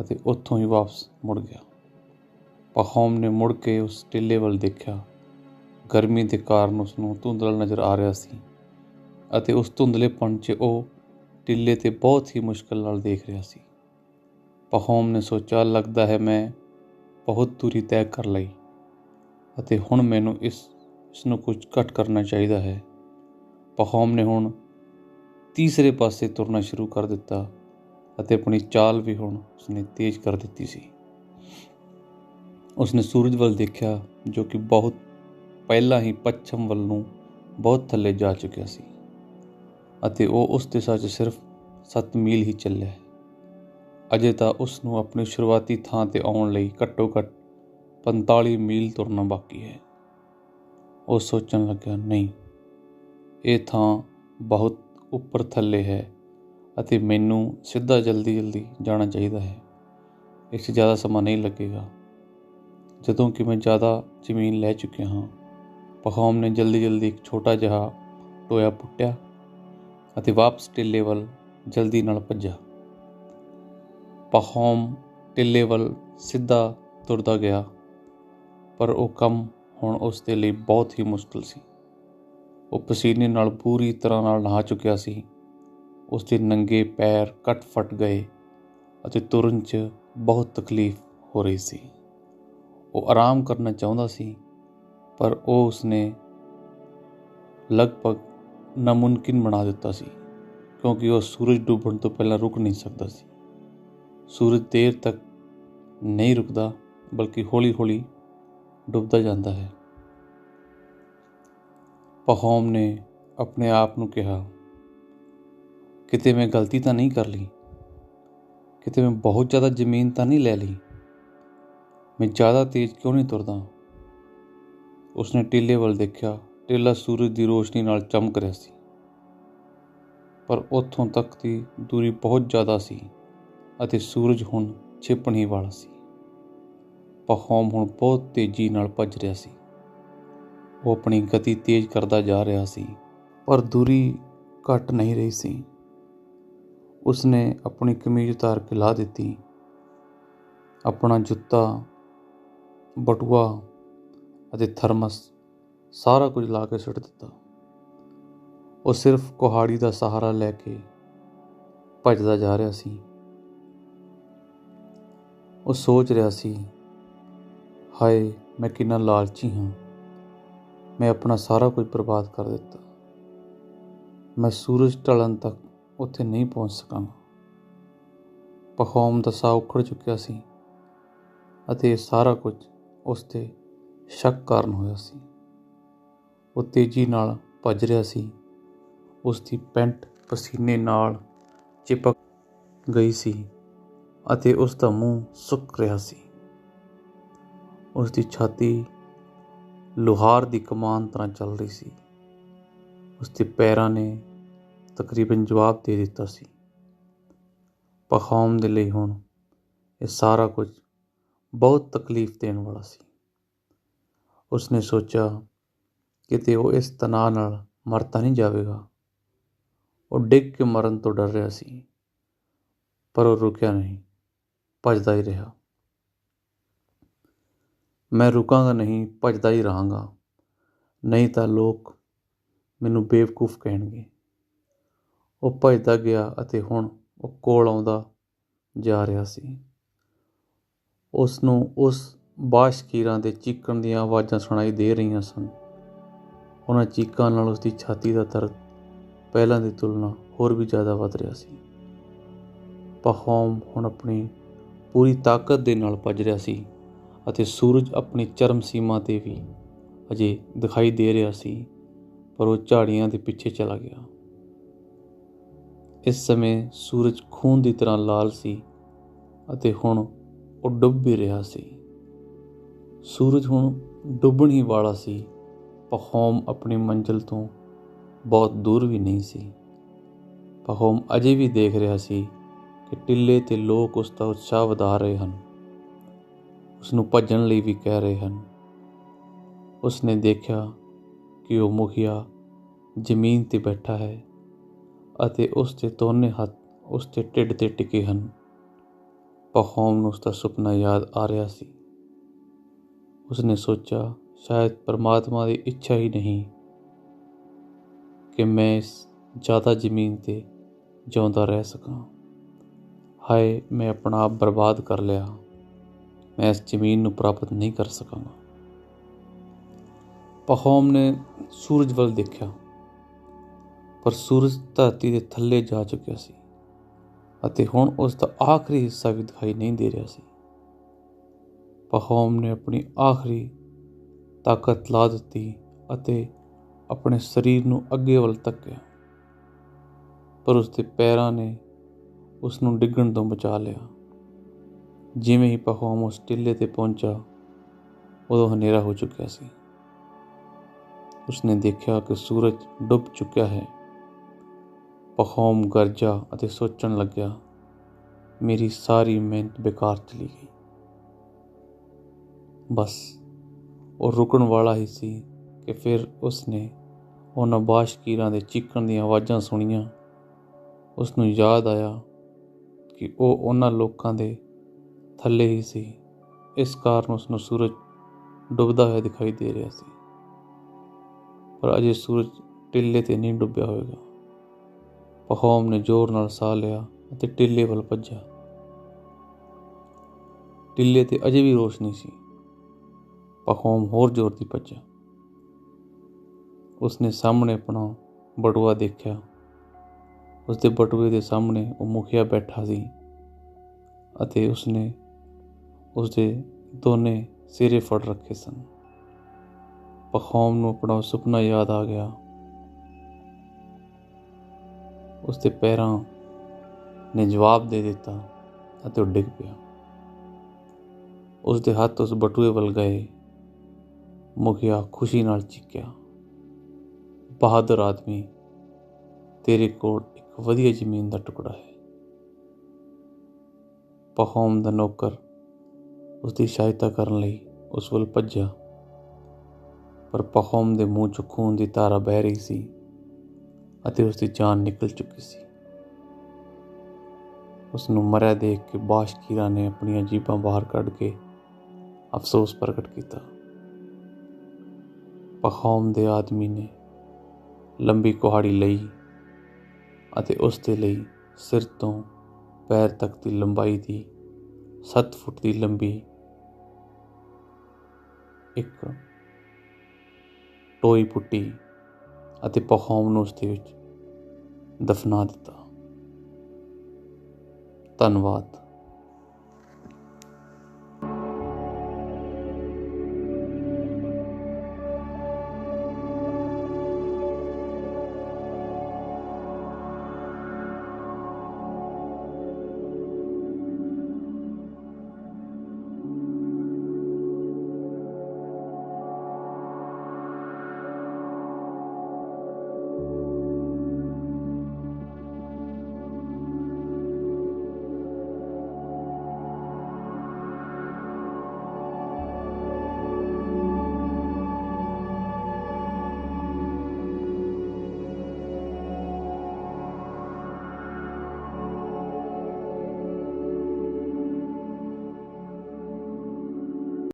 ਅਤੇ ਉੱਥੋਂ ਹੀ ਵਾਪਸ ਮੁੜ ਗਿਆ। ਪਖੌਮ ਨੇ ਮੁੜ ਕੇ ਉਸ ਟਿੱਲੇ ਵੱਲ ਦੇਖਿਆ। ਗਰਮੀ ਦੇ ਕਾਰਨ ਉਸ ਨੂੰ ਧੁੰਦਲਾ ਨਜ਼ਰ ਆ ਰਿਹਾ ਸੀ ਅਤੇ ਉਸ ਧੁੰਦਲੇਪਣ 'ਚ ਉਹ ਟਿੱਲੇ ਤੇ ਬਹੁਤ ਹੀ ਮੁਸ਼ਕਲ ਨਾਲ ਦੇਖ ਰਿਹਾ ਸੀ। ਪਖੌਮ ਨੇ ਸੋਚਿਆ, ਲੱਗਦਾ ਹੈ ਮੈਂ ਬਹੁਤ ਦੂਰੀ ਤੈਅ ਕਰ ਲਈ ਅਤੇ ਹੁਣ ਮੈਨੂੰ ਇਸ ਇਸ ਨੂੰ ਕੁਝ ਘੱਟ ਕਰਨਾ ਚਾਹੀਦਾ ਹੈ। ਪਖੌਮ ਨੇ ਹੁਣ ਤੀਸਰੇ ਪਾਸੇ ਤੁਰਨਾ ਸ਼ੁਰੂ ਕਰ ਦਿੱਤਾ ਅਤੇ ਆਪਣੀ ਚਾਲ ਵੀ ਹੁਣ ਉਸਨੇ ਤੇਜ਼ ਕਰ ਦਿੱਤੀ ਸੀ। ਉਸਨੇ ਸੂਰਜ ਵੱਲ ਦੇਖਿਆ, ਜੋ ਕਿ ਬਹੁਤ ਪਹਿਲਾਂ ਹੀ ਪੱਛਮ ਵੱਲ ਨੂੰ ਬਹੁਤ ਥੱਲੇ ਜਾ ਚੁੱਕਿਆ ਸੀ ਅਤੇ ਉਹ ਉਸ ਦਿਸ਼ਾ 'ਚ ਸਿਰਫ 7 ਮੀਲ ਹੀ ਚੱਲਿਆ। ਅਜੇ ਤਾਂ ਉਸ ਨੂੰ ਆਪਣੀ ਸ਼ੁਰੂਆਤੀ ਥਾਂ ਤੇ ਆਉਣ ਲਈ ਘੱਟੋ-ਘੱਟ 45 ਮੀਲ ਤੁਰਨਾ ਬਾਕੀ ਹੈ। ਉਹ ਸੋਚਣ ਲੱਗਾ ਨਹੀਂ, ਇਹ ਥਾਂ ਬਹੁਤ ਉੱਪਰ ਥੱਲੇ ਹੈ ਅਤੇ ਮੈਨੂੰ ਸਿੱਧਾ ਜਲਦੀ ਜਲਦੀ ਜਾਣਾ ਚਾਹੀਦਾ ਹੈ। ਇਸ 'ਚ ਜ਼ਿਆਦਾ ਸਮਾਂ ਨਹੀਂ ਲੱਗੇਗਾ। ਜਦੋਂ ਕਿ ਮੈਂ ਜ਼ਿਆਦਾ ਜ਼ਮੀਨ ਲੈ ਚੁੱਕਿਆ ਹਾਂ। ਪਖੌਮ ਨੇ ਜਲਦੀ ਜਲਦੀ ਇੱਕ ਛੋਟਾ ਜਿਹਾ ਟੋਇਆ ਪੁੱਟਿਆ ਅਤੇ ਵਾਪਸ ਟਿੱਲੇ ਵੱਲ ਜਲਦੀ ਨਾਲ ਭੱਜਾ ਪਖੌਮ ਟਿੱਲੇ ਵੱਲ ਸਿੱਧਾ ਤੁਰਦਾ ਗਿਆ, ਪਰ ਉਹ ਕੰਮ ਹੁਣ ਉਸ ਦੇ ਲਈ ਬਹੁਤ ਹੀ ਮੁਸ਼ਕਲ ਸੀ। ਉਹ ਪਸੀਨੇ ਨਾਲ ਪੂਰੀ ਤਰ੍ਹਾਂ ਨਾਲ ਨਹਾ ਚੁੱਕਿਆ ਸੀ। ਉਸ ਦੇ ਨੰਗੇ ਪੈਰ ਕੱਟ ਫਟ ਗਏ ਅਤੇ ਤੁਰਨ 'ਚ ਬਹੁਤ ਤਕਲੀਫ ਹੋ ਰਹੀ ਸੀ। ਉਹ ਆਰਾਮ ਕਰਨਾ ਚਾਹੁੰਦਾ ਸੀ, ਪਰ ਉਹ ਉਸਨੇ ਲਗਭਗ ਨਾਮੁਮਕਿਨ ਬਣਾ ਦਿੱਤਾ ਸੀ, ਕਿਉਂਕਿ ਉਹ ਸੂਰਜ ਡੁੱਬਣ ਤੋਂ ਪਹਿਲਾਂ ਰੁਕ ਨਹੀਂ ਸਕਦਾ ਸੀ। ਸੂਰਜ ਦੇਰ ਤੱਕ ਨਹੀਂ ਰੁਕਦਾ, ਬਲਕਿ ਹੌਲੀ-ਹੌਲੀ ਡੁੱਬਦਾ ਜਾਂਦਾ ਹੈ। ਪਹੋਮ ਨੇ ਆਪਣੇ ਆਪ ਨੂੰ ਕਿਹਾ, ਕਿਤੇ ਮੈਂ ਗਲਤੀ ਤਾਂ ਨਹੀਂ ਕਰ ਲਈ? ਕਿਤੇ ਮੈਂ ਬਹੁਤ ਜ਼ਿਆਦਾ ਜ਼ਮੀਨ ਤਾਂ ਨਹੀਂ ਲੈ ਲਈ? ਮੈਂ ਜ਼ਿਆਦਾ ਤੇਜ਼ ਕਿਉਂ ਨਹੀਂ ਤੁਰਦਾ? ਉਸਨੇ ਟਿੱਲੇ ਵੱਲ ਦੇਖਿਆ, ਟਿੱਲਾ ਸੂਰਜ ਦੀ ਰੋਸ਼ਨੀ ਨਾਲ ਚਮਕ ਰਿਹਾ ਸੀ। ਪਰ ਉੱਥੋਂ ਤੱਕ ਦੀ ਦੂਰੀ ਬਹੁਤ ਜ਼ਿਆਦਾ ਸੀ। ਅਤੇ ਸੂਰਜ ਹੁਣ ਛਿਪਣ ਹੀ ਵਾਲਾ ਸੀ। ਪਹੋਮ ਹੁਣ ਬਹੁਤ ਤੇਜ਼ੀ ਨਾਲ ਭੱਜ ਰਿਹਾ ਸੀ। ਉਹ ਆਪਣੀ ਗਤੀ ਤੇਜ਼ ਕਰਦਾ ਜਾ ਰਿਹਾ ਸੀ, ਪਰ ਦੂਰੀ ਘਟ ਨਹੀਂ ਰਹੀ ਸੀ। ਉਸਨੇ ਆਪਣੀ ਕਮੀਜ਼ ਉਤਾਰ ਕੇ ਲਾ ਦਿੱਤੀ। ਆਪਣਾ ਜੁੱਤਾ, ਬਟੂਆ ਅਤੇ ਥਰਮਸ ਸਾਰਾ ਕੁਝ ਲਾ ਕੇ ਸੁੱਟ ਦਿੱਤਾ। ਉਹ ਸਿਰਫ ਕੁਹਾੜੀ ਦਾ ਸਹਾਰਾ ਲੈ ਕੇ ਭੱਜਦਾ ਜਾ ਰਿਹਾ ਸੀ। ਉਹ ਸੋਚ ਰਿਹਾ ਸੀ, ਹਾਏ, ਮੈਂ ਕਿੰਨਾ ਲਾਲਚੀ ਹਾਂ। ਮੈਂ ਆਪਣਾ ਸਾਰਾ ਕੁਝ ਬਰਬਾਦ ਕਰ ਦਿੱਤਾ। ਮੈਂ ਸੂਰਜ ਢਲਣ ਤੱਕ ਉੱਥੇ ਨਹੀਂ ਪਹੁੰਚ ਸਕਾਂਗਾ ਪਖੌਮ ਦਾ ਸਾਹ ਉਖੜ ਚੁੱਕਿਆ ਸੀ ਅਤੇ ਸਾਰਾ ਕੁਝ ਉਸ ਤੇ ਸ਼ੱਕ ਕਾਰਨ ਹੋਇਆ ਸੀ। ਉਹ ਤੇਜ਼ੀ ਨਾਲ ਭੱਜ ਰਿਹਾ ਸੀ। ਉਸ ਦੀ ਪੈਂਟ ਪਸੀਨੇ ਨਾਲ ਚਿਪਕ ਗਈ ਸੀ। ਅਤੇ ਉਸ ਦਾ ਮੂੰਹ ਸੁੱਕ ਰਿਹਾ ਸੀ। ਉਸ ਦੀ ਛਾਤੀ ਲੋਹਾਰ ਦੀ ਕਮਾਨ ਤਰ੍ਹਾਂ ਚੱਲ ਰਹੀ ਸੀ। ਉਸ ਦੇ ਪੈਰਾਂ ਨੇ ਤਕਰੀਬਨ ਜਵਾਬ ਦੇ ਦਿੱਤਾ ਸੀ। ਪਖੌਮ ਦੇ ਲਈ ਹੁਣ ਇਹ ਸਾਰਾ ਕੁਝ ਬਹੁਤ ਤਕਲੀਫ ਦੇਣ ਵਾਲਾ ਸੀ। ਉਸਨੇ ਸੋਚਿਆ ਕਿਤੇ ਉਹ ਇਸ ਤਣਾਅ ਨਾਲ ਮਰਤਾ ਨਹੀਂ ਜਾਵੇਗਾ। ਉਹ ਡਿੱਗ ਕੇ ਮਰਨ ਤੋਂ ਡਰ ਰਿਹਾ ਸੀ, ਪਰ ਉਹ ਰੁਕਿਆ ਨਹੀਂ। ਭੱਜਦਾ ਹੀ ਰਿਹਾ। ਮੈਂ ਰੁਕਾਂਗਾ ਨਹੀਂ, ਭੱਜਦਾ ਹੀ ਰਹਾਂਗਾ। ਨਹੀਂ ਤਾਂ ਲੋਕ ਮੈਨੂੰ ਬੇਵਕੂਫ ਕਹਿਣਗੇ। ਉਹ ਭੱਜਦਾ ਗਿਆ ਅਤੇ ਹੁਣ ਉਹ ਕੋਲ ਆਉਂਦਾ ਜਾ ਰਿਹਾ ਸੀ। ਉਸ ਨੂੰ ਉਸ ਬਾਸ਼ਕੀਰਾਂ ਦੇ ਚੀਕਣ ਦੀਆਂ ਆਵਾਜ਼ਾਂ ਸੁਣਾਈ ਦੇ ਰਹੀਆਂ ਸਨ। ਉਹਨਾਂ ਚੀਕਾਂ ਨਾਲ ਉਸ ਦੀ ਛਾਤੀ ਦਾ ਦਰਦ ਪਹਿਲਾਂ ਦੀ ਤੁਲਨਾ ਹੋਰ ਵੀ ਜ਼ਿਆਦਾ ਵੱਧ ਰਿਹਾ ਸੀ। ਪਹੌਮ ਹੁਣ ਆਪਣੀ ਪੂਰੀ ਤਾਕਤ ਦੇ ਨਾਲ ਭੱਜ ਰਿਹਾ ਸੀ ਅਤੇ ਸੂਰਜ ਆਪਣੀ ਚਰਮ ਸੀਮਾ ਤੇ ਵੀ ਅਜੇ ਦਿਖਾਈ ਦੇ ਰਿਹਾ ਸੀ, ਪਰ ਉਹ ਝਾੜੀਆਂ ਦੇ ਪਿੱਛੇ ਚਲਾ ਗਿਆ। ਇਸ ਸਮੇਂ ਸੂਰਜ ਖੂਨ ਦੀ ਤਰ੍ਹਾਂ ਲਾਲ ਸੀ ਅਤੇ ਹੁਣ ਉਹ ਡੁੱਬ ਵੀ ਰਿਹਾ ਸੀ। ਸੂਰਜ ਹੁਣ ਡੁੱਬਣ ਹੀ ਵਾਲਾ ਸੀ ਪਖੌਮ ਆਪਣੀ ਮੰਜ਼ਿਲ ਤੋਂ ਬਹੁਤ ਦੂਰ ਵੀ ਨਹੀਂ ਸੀ। ਪਖੌਮ ਅਜੇ ਵੀ ਦੇਖ ਰਿਹਾ ਸੀ ਕਿ ਟਿੱਲੇ ਤੇ ਲੋਕ ਉਸ ਦਾ ਉਤਸ਼ਾਹ ਵਧਾ ਰਹੇ ਹਨ। ਉਸ ਨੂੰ ਭੱਜਣ ਲਈ ਵੀ ਕਹਿ ਰਹੇ ਹਨ। ਉਸ ਨੇ ਦੇਖਿਆ ਕਿ ਉਹ ਮੁਖੀਆ ਜ਼ਮੀਨ ਤੇ ਬੈਠਾ ਹੈ ਅਤੇ ਉਸ ਦੇ ਦੋਨੇ ਹੱਥ ਉਸ ਦੇ ਢਿੱਡ ਤੇ ਟਿਕੇ ਹਨ। ਪਖੌਮ ਨੂੰ ਉਸ ਦਾ ਸੁਪਨਾ ਯਾਦ ਆ ਰਿਹਾ ਸੀ। ਉਸ ਨੇ ਸੋਚਿਆ, ਸ਼ਾਇਦ ਪਰਮਾਤਮਾ ਦੀ ਇੱਛਾ ਹੀ ਨਹੀਂ ਕਿ ਮੈਂ ਇਸ ਜ਼ਿਆਦਾ ਜ਼ਮੀਨ ਤੇ ਜਿਉਂਦਾ ਰਹਿ ਸਕਾਂ। ਹਾਏ, ਮੈਂ ਆਪਣਾ ਆਪ ਬਰਬਾਦ ਕਰ ਲਿਆ। ਮੈਂ ਇਸ ਜ਼ਮੀਨ ਨੂੰ ਪ੍ਰਾਪਤ ਨਹੀਂ ਕਰ ਸਕਾਂਗਾ। ਪਖੌਮ ਨੇ ਸੂਰਜ ਵੱਲ ਦੇਖਿਆ। ਪਰ ਸੂਰਜ ਧਰਤੀ ਦੇ ਥੱਲੇ ਜਾ ਚੁੱਕਿਆ ਸੀ ਅਤੇ ਹੁਣ ਉਸ ਦਾ ਆਖਰੀ ਹਿੱਸਾ ਵੀ ਦਿਖਾਈ ਨਹੀਂ ਦੇ ਰਿਹਾ ਸੀ। ਪਖੌਮ ਨੇ ਆਪਣੀ ਆਖਰੀ ਤਾਕਤ ਲਾ ਦਿੱਤੀ ਅਤੇ ਆਪਣੇ ਸਰੀਰ ਨੂੰ ਅੱਗੇ ਵੱਲ ਧੱਕਿਆ। ਪਰ ਉਸ ਦੇ ਪੈਰਾਂ ਨੇ ਉਸ ਨੂੰ ਡਿੱਗਣ ਤੋਂ ਬਚਾ ਲਿਆ। ਜਿਵੇਂ ਹੀ ਪਖੌਮ ਉਸ ਟਿੱਲੇ ਤੇ ਪਹੁੰਚਾ, ਉਦੋਂ ਹਨੇਰਾ ਹੋ ਚੁੱਕਿਆ ਸੀ। ਉਸਨੇ ਦੇਖਿਆ ਕਿ ਸੂਰਜ ਡੁੱਬ ਚੁੱਕਿਆ ਹੈ। ਪਖੌਮ ਗਰਜਾ ਅਤੇ ਸੋਚਣ ਲੱਗਿਆ, ਮੇਰੀ ਸਾਰੀ ਮਿਹਨਤ ਬੇਕਾਰ ਚਲੀ ਗਈ। ਬਸ, ਉਹ ਰੁਕਣ ਵਾਲਾ ਹੀ ਸੀ ਕਿ ਫਿਰ ਉਸਨੇ ਉਹਨਾਂ ਬਾਸ਼ਕੀਰਾਂ ਦੇ ਚੀਕਣ ਦੀਆਂ ਆਵਾਜ਼ਾਂ ਸੁਣੀਆਂ। ਉਸ ਨੂੰ ਯਾਦ ਆਇਆ ਕਿ ਉਹ ਉਹਨਾਂ ਲੋਕਾਂ ਦੇ ਥੱਲੇ ਹੀ ਸੀ। ਇਸ ਕਾਰਨ ਉਸ ਨੂੰ ਸੂਰਜ ਡੁੱਬਦਾ ਹੋਇਆ ਦਿਖਾਈ ਦੇ ਰਿਹਾ ਸੀ। ਪਰ ਅਜੇ ਸੂਰਜ ਟਿੱਲੇ ਤੇ ਨਹੀਂ ਡੁੱਬਿਆ ਹੋਵੇਗਾ। ਪਖੌਮ ਨੇ ਜ਼ੋਰ ਨਾਲ ਸਾਹ ਲਿਆ ਅਤੇ ਟਿੱਲੇ ਵੱਲ ਭੱਜਿਆ। ਟਿੱਲੇ ਤੇ ਅਜੇ ਵੀ ਰੋਸ਼ਨੀ ਸੀ। ਪਖੌਮ ਹੋਰ ਜ਼ੋਰ ਦੀ ਭੱਜਿਆ। ਉਸਨੇ ਸਾਹਮਣੇ ਆਪਣਾ ਬਟੂਆ ਦੇਖਿਆ। ਉਸਦੇ ਬਟੂਏ ਦੇ ਸਾਹਮਣੇ ਉਹ ਮੁਖੀਆ ਬੈਠਾ ਸੀ ਅਤੇ ਉਸਨੇ ਉਸਦੇ ਦੋਨੇ ਸਿਰੇ ਫੜ ਰੱਖੇ ਸਨ। ਪਖੌਮ ਨੂੰ ਆਪਣਾ ਸੁਪਨਾ ਯਾਦ ਆ ਗਿਆ। ਉਸਦੇ ਪੈਰਾਂ ਨੇ ਜਵਾਬ ਦੇ ਦਿੱਤਾ ਅਤੇ ਉਹ ਡਿੱਗ ਪਿਆ। ਉਸਦੇ ਹੱਥ ਉਸ ਬਟੂਏ ਵੱਲ ਗਏ। ਮੁਖੀਆ ਖੁਸ਼ੀ ਨਾਲ ਚੀਕਿਆ। ਬਹਾਦਰ ਆਦਮੀ, ਤੇਰੇ ਕੋਲ ਇੱਕ ਵਧੀਆ ਜ਼ਮੀਨ ਦਾ ਟੁਕੜਾ ਹੈ। ਪਖੌਮ ਦਾ ਨੌਕਰ ਉਸ ਦੀ ਸਹਾਇਤਾ ਕਰਨ ਲਈ ਉਸ ਵੱਲ ਭੱਜਿਆ। ਪਰ ਪਖੌਮ ਦੇ ਮੂੰਹ ਚੋਂ ਖੂਨ ਦੀ ਧਾਰਾ ਵਹਿ ਰਹੀ ਸੀ ਅਤੇ ਉਸ ਦੀ ਜਾਨ ਨਿਕਲ ਚੁੱਕੀ ਸੀ। ਉਸ ਨੂੰ ਮਰਿਆ ਦੇਖ ਕੇ ਬਾਸ਼ਕੀਰਾ ਨੇ ਆਪਣੀਆਂ ਜੀਬਾਂ ਬਾਹਰ ਕੱਢ ਕੇ ਅਫਸੋਸ ਪ੍ਰਗਟ ਕੀਤਾ। ਪਖੌਮ ਦੇ ਆਦਮੀ ਨੇ ਲੰਬੀ ਕੁਹਾੜੀ ਲਈ ਅਤੇ ਉਸ ਦੇ ਲਈ ਸਿਰ ਤੋਂ ਪੈਰ ਤੱਕ ਦੀ ਲੰਬਾਈ ਦੀ 7 ਫੁੱਟ ਦੀ ਲੰਬੀ ਇੱਕ ਟੋਈ ਪੁੱਟੀ ਅਤੇ ਪਖੌਮ ਨੂੰ ਉਸ ਦੇ ਵਿੱਚ ਦਫਨਾ ਦਿੱਤਾ। ਧੰਨਵਾਦ।